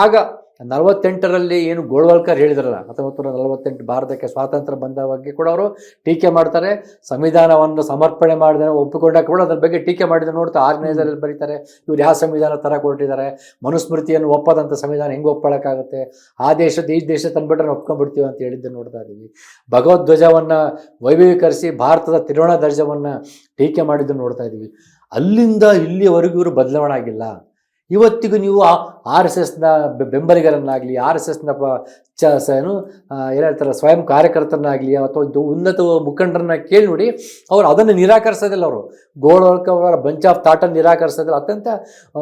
ಆಗ ನಲವತ್ತೆಂಟರಲ್ಲಿ ಏನು ಗೋಳ್ವಲ್ಕರ್ ಹೇಳಿದ್ರಲ್ಲ ಹತ್ತೊಂಬತ್ತು ನೂರ ನಲವತ್ತೆಂಟು ಭಾರತಕ್ಕೆ ಸ್ವಾತಂತ್ರ್ಯ ಬಂದ ಬಗ್ಗೆ ಕೂಡ ಅವರು ಟೀಕೆ ಮಾಡ್ತಾರೆ. ಸಂವಿಧಾನವನ್ನು ಸಮರ್ಪಣೆ ಮಾಡಿದ ಒಪ್ಪಿಕೊಂಡಾಗ ಕೂಡ ಅದ್ರ ಬಗ್ಗೆ ಟೀಕೆ ಮಾಡಿದ ನೋಡ್ತಾ ಆರ್ಗನೈಸರಲ್ಲಿ ಬರೀತಾರೆ ಇವ್ರು ಯಾವ ಸಂವಿಧಾನ ತರ ಕೊಟ್ಟಿದ್ದಾರೆ ಮನುಸ್ಮೃತಿಯನ್ನು ಒಪ್ಪದಂಥ ಸಂವಿಧಾನ ಹೆಂಗೆ ಒಪ್ಪಳಕ್ಕಾಗುತ್ತೆ ಆ ದೇಶದ ಈ ದೇಶ ತಂದ್ಬಿಟ್ರೆ ಒಪ್ಕೊಂಡ್ಬಿಡ್ತೀವಿ ಅಂತ ಹೇಳಿದ್ದು ನೋಡ್ತಾ ಇದ್ದೀವಿ ಭಗವದ್ಧ್ವಜವನ್ನು ವೈಭವೀಕರಿಸಿ ಭಾರತದ ತಿರುವಣ ದರ್ಜವನ್ನು ಟೀಕೆ ಮಾಡಿದ್ದು ನೋಡ್ತಾ ಇದ್ದೀವಿ ಅಲ್ಲಿಂದ ಇಲ್ಲಿವರೆಗೂ ಇವರು ಬದಲಾವಣೆ ಆಗಿಲ್ಲ. ಇವತ್ತಿಗೂ ನೀವು ಆರ್ ಎಸ್ ಎಸ್ನ ಬೆಂಬಲಿಗರನ್ನಾಗಲಿ ಆರ್ ಎಸ್ ಎಸ್ನ ಪ ಚ ಏನು ಏನಾಗ್ತಾರೆ ಏನ್ ಹೇಳ್ತಾರೆ ಸ್ವಯಂ ಕಾರ್ಯಕರ್ತರನ್ನಾಗಲಿ ಅಥವಾ ಇದು ಉನ್ನತ ಮುಖಂಡರನ್ನ ಕೇಳಿ ನೋಡಿ ಅವರು ಅದನ್ನು ನಿರಾಕರಿಸೋದಿಲ್ಲ ಅವರು. ಗೋಳ್ವಲ್ಕರ್ ಅವರ ಬಂಚ್ ಆಫ್ ಥಾಟನ್ನು ನಿರಾಕರಿಸೋದಿಲ್ಲ. ಅತ್ಯಂತ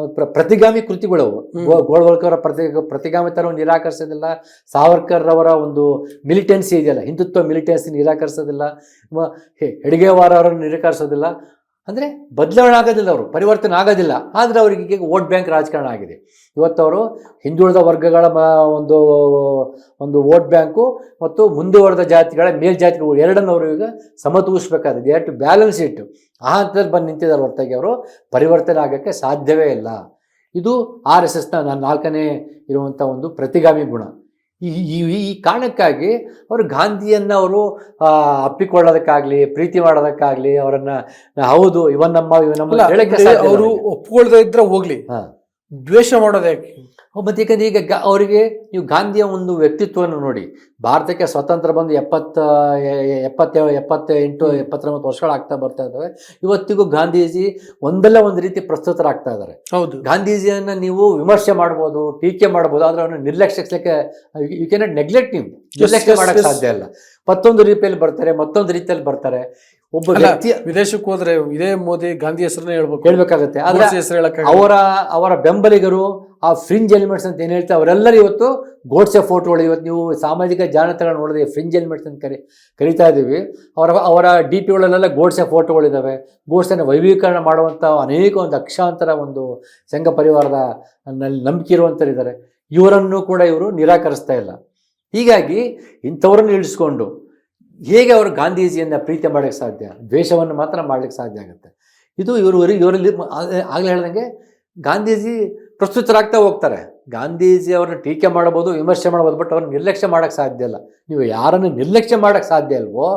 ಪ್ರ- ಪ್ರತಿಗಾಮಿ ಕೃತಿಗಳವು ಗೋಳ್ವಲ್ಕವರ ಪ್ರತಿ ಪ್ರತಿಗಾಮಿತನವನ್ನು ನಿರಾಕರಿಸೋದಿಲ್ಲ. ಸಾವರ್ಕರ್ ಅವರ ಒಂದು ಮಿಲಿಟೆನ್ಸಿ ಇದೆಯಲ್ಲ ಹಿಂದುತ್ವ ಮಿಲಿಟೆನ್ಸಿ ನಿರಾಕರಿಸೋದಿಲ್ಲ. ಮ- ಹೆ- ಅವರನ್ನು ನಿರಾಕರಿಸೋದಿಲ್ಲ. ಅಂದರೆ ಬದಲಾವಣೆ ಆಗೋದಿಲ್ಲ ಅವರು, ಪರಿವರ್ತನೆ ಆಗೋದಿಲ್ಲ. ಆದರೆ ಅವರಿಗೆ ಈಗ ವೋಟ್ ಬ್ಯಾಂಕ್ ರಾಜಕಾರಣ ಆಗಿದೆ. ಇವತ್ತವರು ಹಿಂದುಳಿದ ವರ್ಗಗಳ ಒಂದು ಒಂದು ವೋಟ್ ಬ್ಯಾಂಕು ಮತ್ತು ಮುಂದುವರೆದ ಜಾತಿಗಳ ಮೇಲ್ಜಾತಿಗಳು ಎರಡನ್ನು ಅವರು ಈಗ ಸಮತೂಗಿಸ್ಬೇಕಾದ್ರೆ ದೇ ಟು ಬ್ಯಾಲೆನ್ಸ್ ಇಟ್ಟು ಆ ಹಂತದಲ್ಲಿ ಬಂದು ನಿಂತಿದ್ದಾರೆ ಹೊರತಾಗಿ ಅವರು. ಪರಿವರ್ತನೆ ಆಗೋಕ್ಕೆ ಸಾಧ್ಯವೇ ಇಲ್ಲ. ಇದು ಆರ್ ಎಸ್ ಎಸ್ನ ನಾನು ನಾಲ್ಕನೇ ಇರುವಂಥ ಒಂದು ಪ್ರತಿಗಾಮಿ ಗುಣ. ಈ ಈ ಈ ಕಾರಣಕ್ಕಾಗಿ ಅವರು ಗಾಂಧಿಯನ್ನ ಅವರು ಅಪ್ಪಿಕೊಳ್ಳೋದಕ್ಕಾಗಲಿ ಅಪ್ಪಿಕೊಳ್ಳೋದಕ್ಕಾಗ್ಲಿ ಪ್ರೀತಿ ಮಾಡೋದಕ್ಕಾಗ್ಲಿ ಅವರನ್ನು ಹೌದು ಇವನ್ ನಮ್ಮ ಇವನ್ ಅವರು. ಒಪ್ಕೊಳ್ದೇ ಇದ್ರೆ ಹೋಗ್ಲಿ ಹಾ. ದ್ವೇಷ ಮಾಡೋದು ಯಾಕೆ? ಮತ್ತೆ ಯಾಕಂದ್ರೆ ಈಗ ಗಾ- ಅವರಿಗೆ ನೀವು ಗಾಂಧಿಯ ಒಂದು ವ್ಯಕ್ತಿತ್ವವನ್ನು ನೋಡಿ ಭಾರತಕ್ಕೆ ಸ್ವತಂತ್ರ ಬಂದು ಎಪ್ಪತ್ತ ಎಪ್ಪತ್ತ ಎಂಟು ಎಪ್ಪತ್ತೊಂಬತ್ತು ವರ್ಷಗಳಾಗ್ತಾ ಬರ್ತಾ ಇದ್ದಾವೆ. ಇವತ್ತಿಗೂ ಗಾಂಧೀಜಿ ಒಂದಲ್ಲ ಒಂದು ರೀತಿ ಪ್ರಸ್ತುತರಾಗ್ತಾ ಇದ್ದಾರೆ. ಹೌದು. ಗಾಂಧೀಜಿಯನ್ನ ನೀವು ವಿಮರ್ಶೆ ಮಾಡ್ಬೋದು ಟೀಕೆ ಮಾಡ್ಬೋದು ಆದರೆ ಅವನ್ನ ನಿರ್ಲಕ್ಷಿಸಲಿಕ್ಕೆ ಯು ಕೆನಾಟ್ ನೆಗ್ಲೆಕ್ಟ್ ನೀವು. ನಿರ್ಲಕ್ಷ್ಯ ಮಾಡೋಕ್ಕೆ ಮಾಡಕ್ ಸಾಧ್ಯ ಇಲ್ಲ. ಮತ್ತೊಂದು ರೀತಿಯಲ್ಲಿ ಬರ್ತಾರೆ ಮತ್ತೊಂದು ರೀತಿಯಲ್ಲಿ ಬರ್ತಾರೆ. ಒಬ್ಬ ವ್ಯಕ್ತಿ ವಿದೇಶಕ್ಕೆ ಹೋದ್ರೆ ಇದೇ ಮೋದಿ ಗಾಂಧಿ ಹೆಸರನ್ನ ಹೇಳ್ಬೇಕು. ಹೇಳ್ಬೇಕಾಗತ್ತೆ. ಆದ್ರೆ ಅವರ ಅವರ ಬೆಂಬಲಿಗರು ಆ ಫ್ರಿಂಜ್ ಎಲಿಮೆಂಟ್ಸ್ ಅಂತ ಏನು ಹೇಳ್ತಾರೆ ಅವರೆಲ್ಲರೂ ಇವತ್ತು ಗೋಡ್ಸೆ ಫೋಟೋಗಳು ಇವತ್ತು ನೀವು ಸಾಮಾಜಿಕ ಜಾಲತಾಣ ನೋಡಿದ್ರೆ ಫ್ರಿಂಜ್ ಎಲಿಮೆಂಟ್ಸ್ ಅಂತ ಕರಿ ಕರಿತಾ ಇದ್ದೀವಿ ಅವರ ಅವರ ಡಿ ಪಿಗಳಲ್ಲೆಲ್ಲ ಗೋಡ್ಸೆ ಫೋಟೋಗಳಿದ್ದಾವೆ ಗೋಡ್ಸೆನ ವೈವೀಕರಣ ಮಾಡುವಂಥ ಅನೇಕ ಒಂದು ಅಕ್ಷಾಂತರ ಒಂದು ಸಂಘ ಪರಿವಾರದ ನಲ್ಲಿ ನಂಬಿಕೆ ಇರುವಂಥರಿದ್ದಾರೆ ಇವರನ್ನು ಕೂಡ ಇವರು ನಿರಾಕರಿಸ್ತಾ ಇಲ್ಲ. ಹೀಗಾಗಿ ಇಂಥವ್ರನ್ನ ಇಳಿಸ್ಕೊಂಡು ಹೇಗೆ ಅವರು ಗಾಂಧೀಜಿಯನ್ನು ಪ್ರೀತಿ ಮಾಡೋಕ್ಕೆ ಸಾಧ್ಯ? ದ್ವೇಷವನ್ನು ಮಾತ್ರ ಮಾಡ್ಲಿಕ್ಕೆ ಸಾಧ್ಯ ಆಗುತ್ತೆ. ಇದು ಇವರು ಇವರಲ್ಲಿ ಆಗಲೇ ಹೇಳ್ದಂಗೆ ಗಾಂಧೀಜಿ ಪ್ರಸ್ತುತರಾಗ್ತಾ ಹೋಗ್ತಾರೆ. ಗಾಂಧೀಜಿ ಅವ್ರನ್ನ ಟೀಕೆ ಮಾಡ್ಬೋದು, ವಿಮರ್ಶೆ ಮಾಡ್ಬೋದು, ಬಟ್ ಅವ್ರನ್ನ ನಿರ್ಲಕ್ಷ್ಯ ಮಾಡೋಕ್ಕೆ ಸಾಧ್ಯ ಇಲ್ಲ. ನೀವು ಯಾರನ್ನು ನಿರ್ಲಕ್ಷ್ಯ ಮಾಡೋಕ್ಕೆ ಸಾಧ್ಯ ಇಲ್ವೋ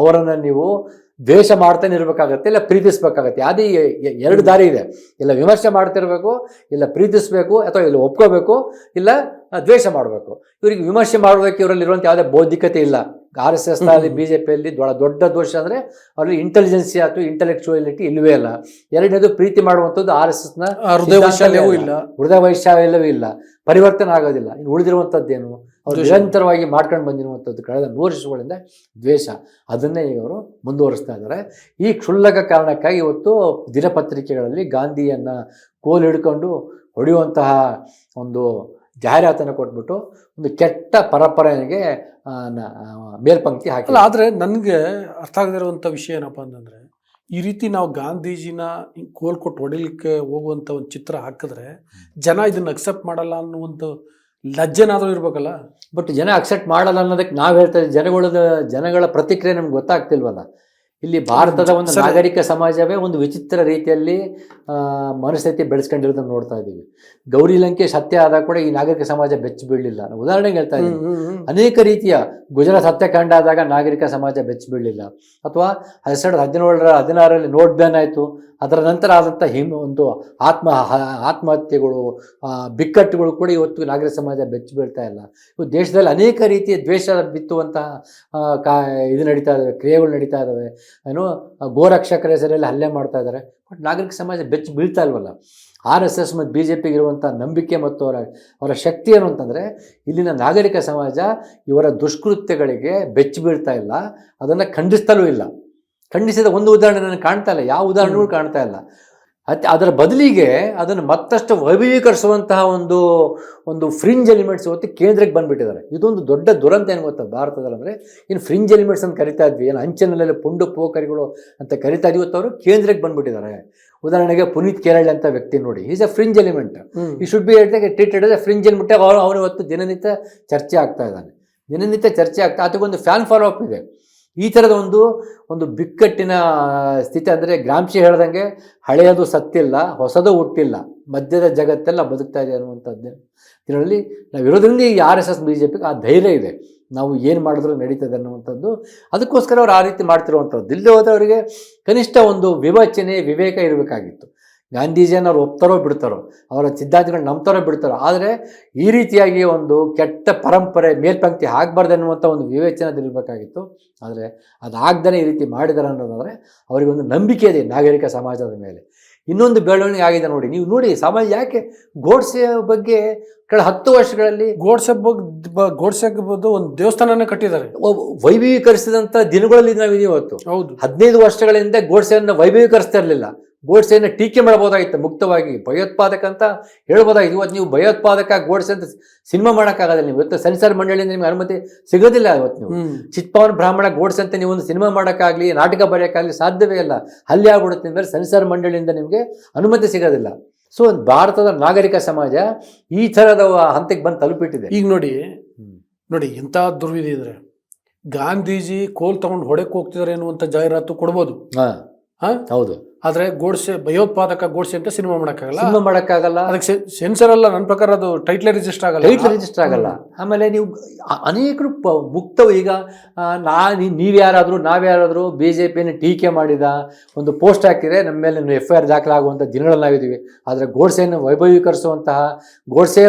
ಅವರನ್ನು ನೀವು ದ್ವೇಷ ಮಾಡ್ತಾನೆ ಇರಬೇಕಾಗತ್ತೆ, ಇಲ್ಲ ಪ್ರೀತಿಸ್ಬೇಕಾಗತ್ತೆ. ಅದೇ ಎರಡು ದಾರಿ ಇದೆ. ಇಲ್ಲ ವಿಮರ್ಶೆ ಮಾಡ್ತಿರ್ಬೇಕು, ಇಲ್ಲ ಪ್ರೀತಿಸ್ಬೇಕು, ಅಥವಾ ಇಲ್ಲ ಒಪ್ಕೋಬೇಕು, ಇಲ್ಲ ದ್ವೇಷ ಮಾಡಬೇಕು. ಇವರಿಗೆ ವಿಮರ್ಶೆ ಮಾಡಬೇಕು ಇವರಲ್ಲಿ ಇರುವಂಥ ಯಾವುದೇ ಬೌದ್ಧಿಕತೆ ಇಲ್ಲ. ಆರ್ ಎಸ್ ಎಸ್ ಅಲ್ಲಿ ಬಿ ಜೆ ಪಿಯಲ್ಲಿ ದೊಡ್ಡ ದೊಡ್ಡ ದೋಷ ಅಂದರೆ ಅವರಲ್ಲಿ ಇಂಟೆಲಿಜೆನ್ಸಿ ಅಥವಾ ಇಂಟೆಲೆಕ್ಚುಯಾಲಿಟಿ ಇಲ್ಲವೇ ಇಲ್ಲ ಎರಡನೇದು ಪ್ರೀತಿ ಮಾಡುವಂಥದ್ದು ಆರ್ ಎಸ್ ಎಸ್ನ ಹೃದಯ ವೈಶಾಲ್ಯವೂ ಇಲ್ಲ. ಹೃದಯ ವೈಶಾಲ್ಯವೂ ಇಲ್ಲ. ಪರಿವರ್ತನೆ ಆಗೋದಿಲ್ಲ. ಇನ್ನು ಉಳಿದಿರುವಂಥದ್ದೇನು? ಅವರು ನಿರಂತರವಾಗಿ ಮಾಡ್ಕೊಂಡು ಬಂದಿರುವಂಥದ್ದು ಕಳೆದ ನೂರು ವರ್ಷಗಳಿಂದ ದ್ವೇಷ. ಅದನ್ನೇ ಇವರು ಮುಂದುವರಿಸ್ತಾ ಇದ್ದಾರೆ. ಈ ಕ್ಷುಲ್ಲಕ ಕಾರಣಕ್ಕಾಗಿ ಇವತ್ತು ದಿನಪತ್ರಿಕೆಗಳಲ್ಲಿ ಗಾಂಧಿಯನ್ನ ಕೋಲು ಹಿಡ್ಕೊಂಡು ಹೊಡೆಯುವಂತಹ ಒಂದು ಜಾಹೀರಾತನ್ನು ಕೊಟ್ಬಿಟ್ಟು ಒಂದು ಕೆಟ್ಟ ಪರಂಪರೆಗೆ ಮೇಲ್ಪಂಕ್ತಿ ಹಾಕಿಲ್ಲ ಆದರೆ ನನಗೆ ಅರ್ಥ ಆಗದಿರುವಂಥ ವಿಷಯ ಏನಪ್ಪ ಅಂತಂದರೆ ಈ ರೀತಿ ನಾವು ಗಾಂಧೀಜಿನ ಕೋಲ್ಕೊಟ್ಟು ಕೋಲ್ ಕೊಟ್ಟು ಹೊಡಿಲಿಕ್ಕೆ ಹೋಗುವಂಥ ಒಂದು ಚಿತ್ರ ಹಾಕಿದ್ರೆ ಜನ ಇದನ್ನು ಅಕ್ಸೆಪ್ಟ್ ಮಾಡಲ್ಲ ಅನ್ನೋ ಒಂದು ಲಜ್ಜೆನಾದರೂ ಇರಬೇಕಲ್ಲ? ಬಟ್ ಜನ ಅಕ್ಸೆಪ್ಟ್ ಮಾಡಲ್ಲ ಅನ್ನೋದಕ್ಕೆ ನಾವು ಹೇಳ್ತಾ ಜನಗಳ ಜನಗಳ ಪ್ರತಿಕ್ರಿಯೆ ನಮ್ಗೆ ಗೊತ್ತಾಗ್ತಿಲ್ವಲ್ಲ. ಇಲ್ಲಿ ಭಾರತದ ಒಂದು ನಾಗರಿಕ ಸಮಾಜವೇ ಒಂದು ವಿಚಿತ್ರ ರೀತಿಯಲ್ಲಿ ಮನಸ್ಥಿತಿ ಬೆಳೆಸ್ಕೊಂಡಿರೋದನ್ನ ನೋಡ್ತಾ ಇದ್ದೀವಿ ಗೌರಿ ಲಂಕೇಶ್ ಹತ್ಯೆ ಆದಾಗ ಕೂಡ ಈ ನಾಗರಿಕ ಸಮಾಜ ಬೆಚ್ಚಿ ಬೀಳಲಿಲ್ಲ. ಉದಾಹರಣೆಗೆ ಹೇಳ್ತಾ ಇದ್ದೀನಿ. ಅನೇಕ ರೀತಿಯ ಗುಜರಾತ್ ಹತ್ಯಾಕಾಂಡ ಆದಾಗ ನಾಗರಿಕ ಸಮಾಜ ಬೆಚ್ಚಿ ಬೀಳಲಿಲ್ಲ. ಅಥವಾ ಎರಡು ಸಾವಿರದ ಹದಿನೇಳರ ಹದಿನಾರರಲ್ಲಿ ನೋಟ್ ಬ್ಯಾನ್ ಆಯಿತು. ಅದರ ನಂತರ ಆದಂಥ ಹಿಮ ಒಂದು ಆತ್ಮ ಆತ್ಮಹತ್ಯೆಗಳು ಬಿಕ್ಕಟ್ಟುಗಳು ಕೂಡ ಇವತ್ತು ನಾಗರಿಕ ಸಮಾಜ ಬೆಚ್ಚಿ ಬೀಳ್ತಾ ಇಲ್ಲ. ಇವು ದೇಶದಲ್ಲಿ ಅನೇಕ ರೀತಿಯ ದ್ವೇಷ ಬಿತ್ತುವಂತಹ ಕಾ, ಇದು ನಡೀತಾ ಇದ್ದಾವೆ ಕ್ರಿಯೆಗಳು ನಡೀತಾ ಇದ್ದಾವೆ ಏನು, ಗೋರಕ್ಷಕರ ಹೆಸರಲ್ಲಿ ಹಲ್ಲೆ ಮಾಡ್ತಾ ಇದ್ದಾರೆ ಬಟ್ ನಾಗರಿಕ ಸಮಾಜ ಬೆಚ್ಚಿ ಬೀಳ್ತಾ ಇಲ್ವಲ್ಲ? ಆರ್ ಎಸ್ ಎಸ್ ಮತ್ತು ಬಿ ಜೆ ಪಿಗೆ ಇರುವಂಥ ನಂಬಿಕೆ ಮತ್ತು ಅವರ ಅವರ ಶಕ್ತಿ ಏನು ಅಂತಂದರೆ, ಇಲ್ಲಿನ ನಾಗರಿಕ ಸಮಾಜ ಇವರ ದುಷ್ಕೃತ್ಯಗಳಿಗೆ ಬೆಚ್ಚಿ ಬೀಳ್ತಾ ಇಲ್ಲ. ಅದನ್ನು ಖಂಡಿಸ್ತಲೂ ಇಲ್ಲ. ಖಂಡಿಸಿದ ಒಂದು ಉದಾಹರಣೆ ನನಗೆ ಕಾಣ್ತಾ ಇಲ್ಲ. ಯಾವ ಉದಾಹರಣೆಗಳು ಕಾಣ್ತಾ ಇಲ್ಲ. ಅತ್ ಅದರ ಬದಲಿಗೆ ಅದನ್ನು ಮತ್ತಷ್ಟು ವೈಭವೀಕರಿಸುವಂತಹ ಒಂದು ಒಂದು ಫ್ರಿಂಜ್ ಎಲಿಮೆಂಟ್ಸ್ ಇವತ್ತು ಕೇಂದ್ರಕ್ಕೆ ಬಂದುಬಿಟ್ಟಿದ್ದಾರೆ. ಇದೊಂದು ದೊಡ್ಡ ದುರಂತ ಏನು ಗೊತ್ತಾ ಭಾರತದಲ್ಲಿ ಅಂದರೆ? ಇನ್ನು ಫ್ರಿಂಜ್ ಎಲಿಮೆಂಟ್ಸ್ ಅಂತ ಕರಿತಾ ಇದ್ವಿ. ಏನು ಅಂಚಿನಲ್ಲೆಲ್ಲ ಪುಂಡು ಪೋಕರಿಗಳು ಅಂತ ಕರಿತಾ ಇದ್ವಿ ಇವತ್ತು ಅವರು ಕೇಂದ್ರಕ್ಕೆ ಬಂದ್ಬಿಟ್ಟಿದ್ದಾರೆ. ಉದಾಹರಣೆಗೆ ಪುನೀತ್ ಕೇರಳ ಅಂತ ವ್ಯಕ್ತಿ ನೋಡಿ. Is a fringe element he should be treated as fringe element ಅವನು ಅವನು ಇವತ್ತು ದಿನನಿತ್ಯ ಚರ್ಚೆ ಆಗ್ತಾ ಇದ್ದಾನೆ. ದಿನನಿತ್ಯ ಚರ್ಚೆ ಆಗ್ತಾ ಅದಕ್ಕೊಂದು ಫ್ಯಾನ್ ಫಾಲೋ ಅಪ್ ಇದೆ. ಈ ಥರದ ಒಂದು ಒಂದು ಬಿಕ್ಕಟ್ಟಿನ ಸ್ಥಿತಿ ಅಂದರೆ ಗ್ರಾಂಶಿ ಹೇಳ್ದಂಗೆ ಹಳೆಯದು ಸತ್ತಿಲ್ಲ, ಹೊಸದು ಹುಟ್ಟಿಲ್ಲ, ಮಧ್ಯದ ಜಗತ್ತೆಲ್ಲ ಬದುಕ್ತಾ ಇದೆ ಅನ್ನುವಂಥದ್ದು. ಇದರಲ್ಲಿ ನಾವು ಇರೋದ್ರಿಂದ ಈ R S S B J ಪಿಗೆ ಆ ಧೈರ್ಯ ಇದೆ. ನಾವು ಏನು ಮಾಡಿದ್ರು ನಡೀತದೆ ಅನ್ನುವಂಥದ್ದು. ಅದಕ್ಕೋಸ್ಕರ ಅವ್ರು ಆ ರೀತಿ ಮಾಡ್ತಿರುವಂಥದ್ದು. ಇಲ್ಲಿ ಹೋದವರಿಗೆ ಕನಿಷ್ಠ ಒಂದು ವಿವೇಚನೆ ವಿವೇಕ ಇರಬೇಕಾಗಿತ್ತು. ಗಾಂಧೀಜಿಯನ್ನು ಅವ್ರು ಒಪ್ತಾರೋ ಬಿಡ್ತಾರೋ ಅವರ ಸಿದ್ಧಾಂತಗಳನ್ನ ನಂಬ್ತಾರೋ ಬಿಡ್ತಾರೋ ಆದರೆ ಈ ರೀತಿಯಾಗಿ ಒಂದು ಕೆಟ್ಟ ಪರಂಪರೆ ಮೇಲ್ಪಂಕ್ತಿ ಆಗಬಾರ್ದು ಅನ್ನುವಂಥ ಒಂದು ವಿವೇಚನೆ ಇರಬೇಕಾಗಿತ್ತು ಆದರೆ ಅದಾಗ್ದೇ ಈ ರೀತಿ ಮಾಡಿದ್ದಾರೆ ಅನ್ನೋದಾದರೆ ಅವರಿಗೆ ಒಂದು ನಂಬಿಕೆ ಇದೆ ನಾಗರಿಕ ಸಮಾಜದ ಮೇಲೆ. ಇನ್ನೊಂದು ಬೆಳವಣಿಗೆ ಆಗಿದೆ ನೋಡಿ ನೀವು ನೋಡಿ ಸಮಾಜ ಯಾಕೆ ಗೋಡ್ಸೆಯ ಬಗ್ಗೆ ಕಳೆದ ಹತ್ತು ವರ್ಷಗಳಲ್ಲಿ ಗೋಡ್ಸೆ ಬಗ್ಗೆ ಗೋಡ್ಸೆಗೆ ಬಂದು ಒಂದು ದೇವಸ್ಥಾನನೇ ಕಟ್ಟಿದ್ದಾರೆ. ವೈಭವೀಕರಿಸಿದಂಥ ದಿನಗಳಲ್ಲಿ ನಾವಿದೀವಿ ಇವತ್ತು. ಹೌದು. ಹದಿನೈದು ವರ್ಷಗಳಿಂದ ಗೋಡ್ಸೆಯನ್ನು ವೈಭವೀಕರಿಸ್ತಾ ಇರಲಿಲ್ಲ. ಗೋಡ್ಸೆಯನ್ನು ಟೀಕೆ ಮಾಡಬಹುದಾಗಿತ್ತು. ಮುಕ್ತವಾಗಿ ಭಯೋತ್ಪಾದಕ ಅಂತ ಹೇಳ್ಬೋದಾಗಿತ್ತು ಇವತ್ತು ನೀವು ಭಯೋತ್ಪಾದಕ ಗೋಡ್ಸೆ ಅಂತ ಸಿನಿಮಾ ಮಾಡೋಕ್ಕಾಗಲ್ಲ ನೀವು ಇವತ್ತು ಸೆನ್ಸಾರ್ ಮಂಡಳಿಯಿಂದ ನಿಮಗೆ ಅನುಮತಿ ಸಿಗೋದಿಲ್ಲ ಇವತ್ತು ನೀವು. ಚಿತ್ಪವನ್ ಬ್ರಾಹ್ಮಣ ಗೋಡ್ಸ್ ಅಂತ ನೀವು ಒಂದು ಸಿನಿಮಾ ಮಾಡೋಕ್ಕಾಗಲಿ ನಾಟಕ ಬರೆಯೋಕ್ಕಾಗಲಿ ಸಾಧ್ಯವೇ ಇಲ್ಲ. ಹಲ್ಲೆ ಆಗ್ಬಿಡುತ್ತೆ ಅಂದರೆ ಸೆನ್ಸಾರ್ ಮಂಡಳಿಯಿಂದ ನಿಮಗೆ ಅನುಮತಿ ಸಿಗೋದಿಲ್ಲ. ಸೊ ಭಾರತದ ನಾಗರಿಕ ಸಮಾಜ ಈ ಥರದ ಹಂತಕ್ಕೆ ಬಂದು ತಲುಪಿಟ್ಟಿದೆ. ಈಗ ನೋಡಿ ನೋಡಿ ಎಂಥ ದುರ್ವಿಧಿ ಇದ್ರೆ. ಗಾಂಧೀಜಿ ಕೋಲ್ ತಗೊಂಡು ಹೊಡೆಕ್ ಹೋಗ್ತಿದ್ದಾರೆ ಅನ್ನುವಂಥ ಜಾಹೀರಾತು ಕೊಡ್ಬೋದು. ಹಾಂ. ಹಾ? ಹೌದು. ಆದ್ರೆ ಗೋಡ್ಸೆ ಭಯೋತ್ಪಾದಕ ಗೋಡ್ಸೆ ಅಂತ ಸಿನಿಮಾ ಮಾಡೋಕ್ಕಾಗಲ್ಲ. ಸಿನಿಮಾ ಮಾಡೋಕ್ಕಾಗಲ್ಲ. ಅದಕ್ಕೆ ಸೆನ್ಸರ್ ಅಲ್ಲ ನನ್ನ ಪ್ರಕಾರ ಅದು ಟೈಟ್ಲೇ ರಿಜಿಸ್ಟರ್ ಆಗಲ್ಲ. ಟೈಟ್ಲ್ ರಿಜಿಸ್ಟರ್ ಆಗಲ್ಲ. ಆಮೇಲೆ ನೀವು ಅನೇಕರು ಮುಕ್ತವು ಈಗ ನಾ ನೀ- ನೀವ್ಯಾರಾದ್ರೂ ನಾವ್ಯಾರಾದ್ರೂ ಬಿ ಜೆ ಪಿಯನ್ನು ಟೀಕೆ ಮಾಡಿದ ಒಂದು ಪೋಸ್ಟ್ ಹಾಕಿದ್ರೆ ನಮ್ಮ ಮೇಲೆ ಎಫ್ ಐ ಆರ್ ದಾಖಲಾಗುವಂಥ ದಿನಗಳಲ್ಲಿ ನಾವಿದ್ದೀವಿ ಆದರೆ ಗೋಡ್ಸೆಯನ್ನು ವೈಭವೀಕರಿಸುವಂತಹ ಗೋಡ್ಸೆ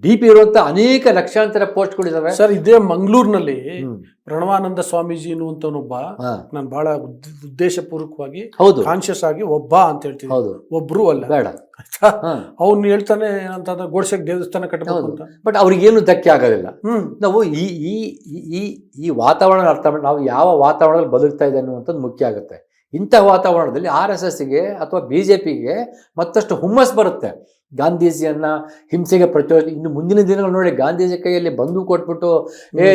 ಡಿ ಪಿ ಇರುವಂಥ ಅನೇಕ ಲಕ್ಷಾಂತರ ಪೋಸ್ಟ್ಗಳಿದ್ದಾವೆ ಸರ್ ಇದೇ ಮಂಗಳೂರಿನಲ್ಲಿ. ಪ್ರಣವಾನಂದ ಸ್ವಾಮೀಜಿ ಅನ್ನುವಂತ ಒಬ್ಬ ನಾನು ಬಹಳ ಉದ್ದ- ಉದ್ದೇಶಪೂರ್ವಕವಾಗಿ ಹೌದು. ಕಾನ್ಶಿಯಸ್ ಆಗಿ ಒಬ್ಬ ಅಂತ ಹೇಳ್ತೀವಿ. ಹೌದು. ಒಬ್ರು ಅಲ್ಲ. ಬೇಡ. ಅವ್ನು ಹೇಳ್ತಾನೆ ಏನಂತಂದ್ರೆ ಗೋಡ್ಸೆಗೆ ದೇವಸ್ಥಾನ ಕಟ್ಟಬಹುದು ಹೌದು. ಅಂತ. ಬಟ್ ಅವ್ರಿಗೇನು ಧಕ್ಕೆ ಆಗೋದಿಲ್ಲ ಹ್ಮ್. ನಾವು ಈ ಈ ಈ- ಈ ಈ ವಾತಾವರಣ ಅರ್ಥ ಮಾಡಿ ನಾವು ಯಾವ ವಾತಾವರಣದಲ್ಲಿ ಬದುಕ್ತಾ ಇದೆ ಅನ್ನುವಂಥದ್ದು ಮುಖ್ಯ ಆಗುತ್ತೆ. ಇಂಥ ವಾತಾವರಣದಲ್ಲಿ ಆರ್ ಎಸ್ ಎಸ್ಗೆ ಅಥವಾ ಬಿ ಜೆ ಪಿಗೆ ಮತ್ತಷ್ಟು ಹುಮ್ಮಸ್ ಬರುತ್ತೆ. ಗಾಂಧೀಜಿಯನ್ನ ಹಿಂಸೆಗೆ ಪ್ರಚೋದ ಇನ್ನು ಮುಂದಿನ ದಿನಗಳು ನೋಡಿ ಗಾಂಧೀಜಿ ಕೈಯಲ್ಲಿ ಬಂದು ಕೊಟ್ಬಿಟ್ಟು ಏ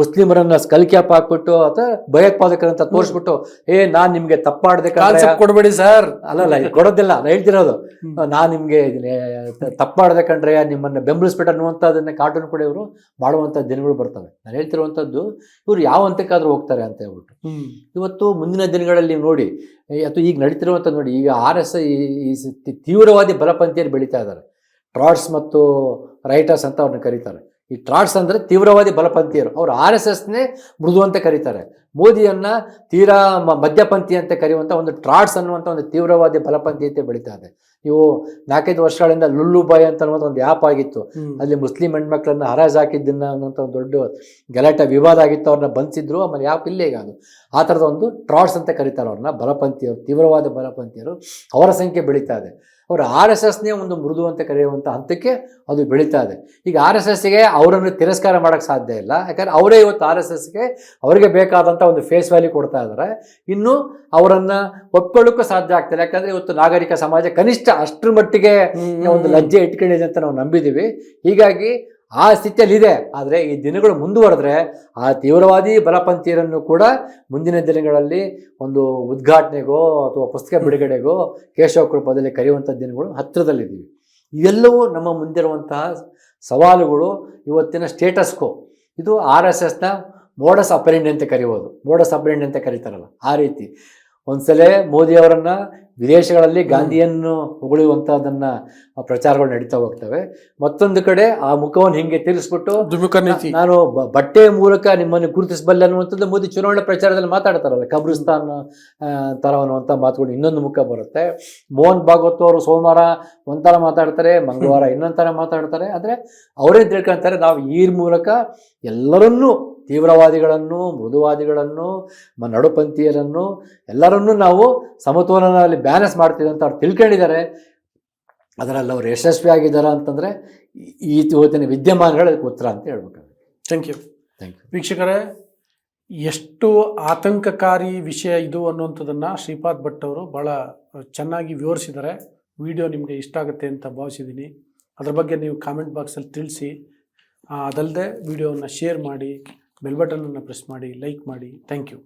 ಮುಸ್ಲಿಮರನ್ನ ಸ್ಕಲ್ ಕ್ಯಾಪ್ ಹಾಕ್ಬಿಟ್ಟು ಅಥವಾ ಭಯೋತ್ಪಾದಕರಂತ ತೋರಿಸ್ಬಿಟ್ಟು ಏ ನಾನ್ ನಿಮ್ಗೆ ತಪ್ಪಾಡ್ದೆ ಕೊಡ್ಬೇಡಿ ಸರ್. ಅಲ್ಲಲ್ಲ ಕೊಡೋದಿಲ್ಲ ನಾನು ಹೇಳ್ತಿರೋದು. ನಾನು ನಿಮಗೆ ತಪ್ಪಾಡ್ದೆ ಕಂಡ್ರೆ ನಿಮ್ಮನ್ನ ಬೆಂಬಲಿಸ್ಬಿಟ್ಟು ಅನ್ನುವಂಥದ್ದನ್ನ ಕಾರ್ಟೂನ್ ಕೂಡ ಇವರು ಮಾಡುವಂತ ದಿನಗಳು ಬರ್ತವೆ. ನಾನು ಹೇಳ್ತಿರುವಂಥದ್ದು ಇವ್ರು ಯಾವ ಹಂತಕ್ಕಾದ್ರೂ ಹೋಗ್ತಾರೆ ಅಂತ ಹೇಳ್ಬಿಟ್ಟು. ಇವತ್ತು ಮುಂದಿನ ದಿನಗಳಲ್ಲಿ ನೀವು ನೋಡಿ ಅಥವಾ ಈಗ ನಡೀತಿರುವಂಥ ನೋಡಿ, ಈಗ ಆರ್ ಎಸ್ ಈ ತೀವ್ರವಾದಿ ಬಲಪಂಥೀಯರು ಬೆಳೀತಾ ಇದ್ದಾರೆ. ಟ್ರಾಟ್ಸ್ ಮತ್ತು ರೈಟರ್ಸ್ ಅಂತ ಅವ್ರನ್ನ ಕರೀತಾರೆ. ಈ ಟ್ರಾಟ್ಸ್ ಅಂದರೆ ತೀವ್ರವಾದಿ ಬಲಪಂಥೀಯರು. ಅವರು ಆರ್ ಎಸ್ ಎಸ್ನೇ ಮೃದು ಅಂತ ಕರೀತಾರೆ. ಮೋದಿಯನ್ನ ತೀರಾ ಮಧ್ಯಪಂಥಿ ಅಂತ ಕರೆಯುವಂಥ ಒಂದು ಟ್ರಾಟ್ಸ್ ಅನ್ನುವಂಥ ಒಂದು ತೀವ್ರವಾದಿ ಬಲಪಂಥೀಯತೆ ಬೆಳೀತಾ ಇದೆ. ನೀವು ನಾಲ್ಕೈದು ವರ್ಷಗಳಿಂದ ಲುಲ್ಲು ಬಾಯ್ ಅಂತ ಅನ್ನುವಂಥ ಒಂದು ಆ್ಯಪ್ ಆಗಿತ್ತು. ಅಲ್ಲಿ ಮುಸ್ಲಿಂ ಹೆಣ್ಮಕ್ಳನ್ನ ಹರಾಜ್ ಹಾಕಿದ್ದನ್ನ ಅನ್ನೋಂಥ ಒಂದು ದೊಡ್ಡ ಗಲಾಟೆ ವಿವಾದ ಆಗಿತ್ತು ಅವ್ರನ್ನ ಬಂಧಿಸಿದ್ರು. ಆಮೇಲೆ ಆ್ಯಪ್ ಇಲ್ಲೇ ಈಗ ಅದು. ಆ ಥರದ ಒಂದು ಟ್ರಾಟ್ಸ್ ಅಂತ ಕರೀತಾರೆ ಅವ್ರನ್ನ. ಬಲಪಂಥೀಯರು ತೀವ್ರವಾದ ಬಲಪಂಥೀಯರು. ಅವರ ಸಂಖ್ಯೆ ಬೆಳೀತಾ ಇದೆ. ಅವರು ಆರ್ ಎಸ್ ಎಸ್ನೇ ಒಂದು ಮೃದು ಅಂತ ಕರೆಯುವಂಥ ಹಂತಕ್ಕೆ ಅದು ಬೆಳೀತಾ ಇದೆ. ಈಗ ಆರ್ ಎಸ್ ಎಸ್ಗೆ ಅವರನ್ನು ತಿರಸ್ಕಾರ ಮಾಡೋಕ್ಕೆ ಸಾಧ್ಯ ಇಲ್ಲ. ಯಾಕಂದ್ರೆ ಅವರೇ ಇವತ್ತು ಆರ್ ಎಸ್ ಎಸ್ಗೆ ಅವರಿಗೆ ಬೇಕಾದಂಥ ಒಂದು ಫೇಸ್ ವ್ಯಾಲ್ಯೂ ಕೊಡ್ತಾ ಇದ್ದಾರೆ ಇನ್ನು ಅವರನ್ನು ಒಪ್ಕೊಳ್ಳೋಕ್ಕೂ ಸಾಧ್ಯ ಆಗ್ತಿಲ್ಲ ಯಾಕಂದ್ರೆ ಇವತ್ತು ನಾಗರಿಕ ಸಮಾಜ ಕನಿಷ್ಠ ಅಷ್ಟರ ಮಟ್ಟಿಗೆ ಒಂದು ಲಜ್ಜೆ ಇಟ್ಕೊಂಡಿದೆ ಅಂತ ನಾವು ನಂಬಿದ್ದೀವಿ ಹೀಗಾಗಿ ಆ ಸ್ಥಿತಿಯಲ್ಲಿ ಇದೆ ಆದರೆ ಈ ದಿನಗಳು ಮುಂದುವರೆದ್ರೆ ಆ ತೀವ್ರವಾದಿ ಬಲಪಂಥೀಯರನ್ನು ಕೂಡ ಮುಂದಿನ ದಿನಗಳಲ್ಲಿ ಒಂದು ಉದ್ಘಾಟನೆಗೋ ಅಥವಾ ಪುಸ್ತಕ ಬಿಡುಗಡೆಗೋ ಕೇಶವ ಕೃಪದಲ್ಲಿ ಕರೆಯುವಂಥ ದಿನಗಳು ಹತ್ತಿರದಲ್ಲಿದ್ದೀವಿ. ಇವೆಲ್ಲವೂ ನಮ್ಮ ಮುಂದಿರುವಂತಹ ಸವಾಲುಗಳು ಇವತ್ತಿನ ಸ್ಟೇಟಸ್ಕೋ ಇದು ಆರ್ ಎಸ್ ಎಸ್ನ ಮೋಡಸ್ ಅಪರೆಂಡ್ ಅಂತ ಕರಿಬೋದು. ಮೋಡಸ್ ಅಪರೆಂಡ್ ಅಂತ ಕರೀತಾರಲ್ಲ ಆ ರೀತಿ. ಒಂದ್ಸಲ ಮೋದಿಯವರನ್ನ ವಿದೇಶಗಳಲ್ಲಿ ಗಾಂಧಿಯನ್ನು ಹೊಗಳುವಂಥದ್ದನ್ನ ಪ್ರಚಾರಗಳು ನಡೀತಾ ಹೋಗ್ತವೆ. ಮತ್ತೊಂದು ಕಡೆ ಆ ಮುಖವನ್ನು ಹಿಂಗೆ ತಿರುಗಿಸ್ಬಿಟ್ಟು ನಾನು ಬಟ್ಟೆ ಬಟ್ಟೆಯ ಮೂಲಕ ನಿಮ್ಮನ್ನು ಗುರುತಿಸಬಲ್ಲ ಅನ್ನುವಂಥದ್ದು ಮೋದಿ ಚುನಾವಣಾ ಪ್ರಚಾರದಲ್ಲಿ ಮಾತಾಡ್ತಾರಲ್ಲ ಕಬ್ರಿಸ್ತಾನ್ ತರ ಥರ ಅನ್ನುವಂಥ ಮಾತುಗಳು ಇನ್ನೊಂದು ಮುಖ ಬರುತ್ತೆ. ಮೋಹನ್ ಭಾಗವತ್ ಅವರು ಸೋಮವಾರ ಒಂಥರ ಮಾತಾಡ್ತಾರೆ ಮಂಗಳವಾರ ಇನ್ನೊಂದು ಥರ ಮಾತಾಡ್ತಾರೆ. ಆದರೆ ಅವರೇ ತಿಳ್ಕೊಂತಾರೆ ನಾವು ಈ ಮೂಲಕ ಎಲ್ಲರನ್ನೂ ತೀವ್ರವಾದಿಗಳನ್ನು ಮೃದುವಾದಿಗಳನ್ನು ನಡುಪಂಥೀಯರನ್ನು ಎಲ್ಲರನ್ನೂ ನಾವು ಸಮತೋಲನದಲ್ಲಿ ಬ್ಯಾಲೆನ್ಸ್ ಮಾಡ್ತಿದೆ ಅಂತ ಅವ್ರು ತಿಳ್ಕೊಂಡಿದ್ದಾರೆ. ಅದರಲ್ಲಿ ಅವ್ರು ಯಶಸ್ವಿ ಆಗಿದ್ದಾರೆ ಅಂತಂದರೆ ಈ ಇವತ್ತಿನ ವಿದ್ಯಮಾನಗಳು ಉತ್ತರ ಅಂತ ಹೇಳ್ಬೇಕಾಗುತ್ತೆ. ಥ್ಯಾಂಕ್ ಯು ಥ್ಯಾಂಕ್ ಯು ವೀಕ್ಷಕರೇ ಎಷ್ಟು ಆತಂಕಕಾರಿ ವಿಷಯ ಇದು ಅನ್ನುವಂಥದ್ದನ್ನು ಶ್ರೀಪಾದ್ ಭಟ್ ಅವರು ಭಾಳ ಚೆನ್ನಾಗಿ ವಿವರಿಸಿದ್ದಾರೆ. ವಿಡಿಯೋ ನಿಮಗೆ ಇಷ್ಟ ಆಗುತ್ತೆ ಅಂತ ಭಾವಿಸಿದ್ದೀನಿ. ಅದ್ರ ಬಗ್ಗೆ ನೀವು ಕಾಮೆಂಟ್ ಬಾಕ್ಸಲ್ಲಿ ತಿಳಿಸಿ. ಅದಲ್ಲದೆ ವಿಡಿಯೋವನ್ನು ಶೇರ್ ಮಾಡಿ ಬೆಲ್ ಬಟನನ್ನು ಪ್ರೆಸ್ ಮಾಡಿ ಲೈಕ್ ಮಾಡಿ. Thank you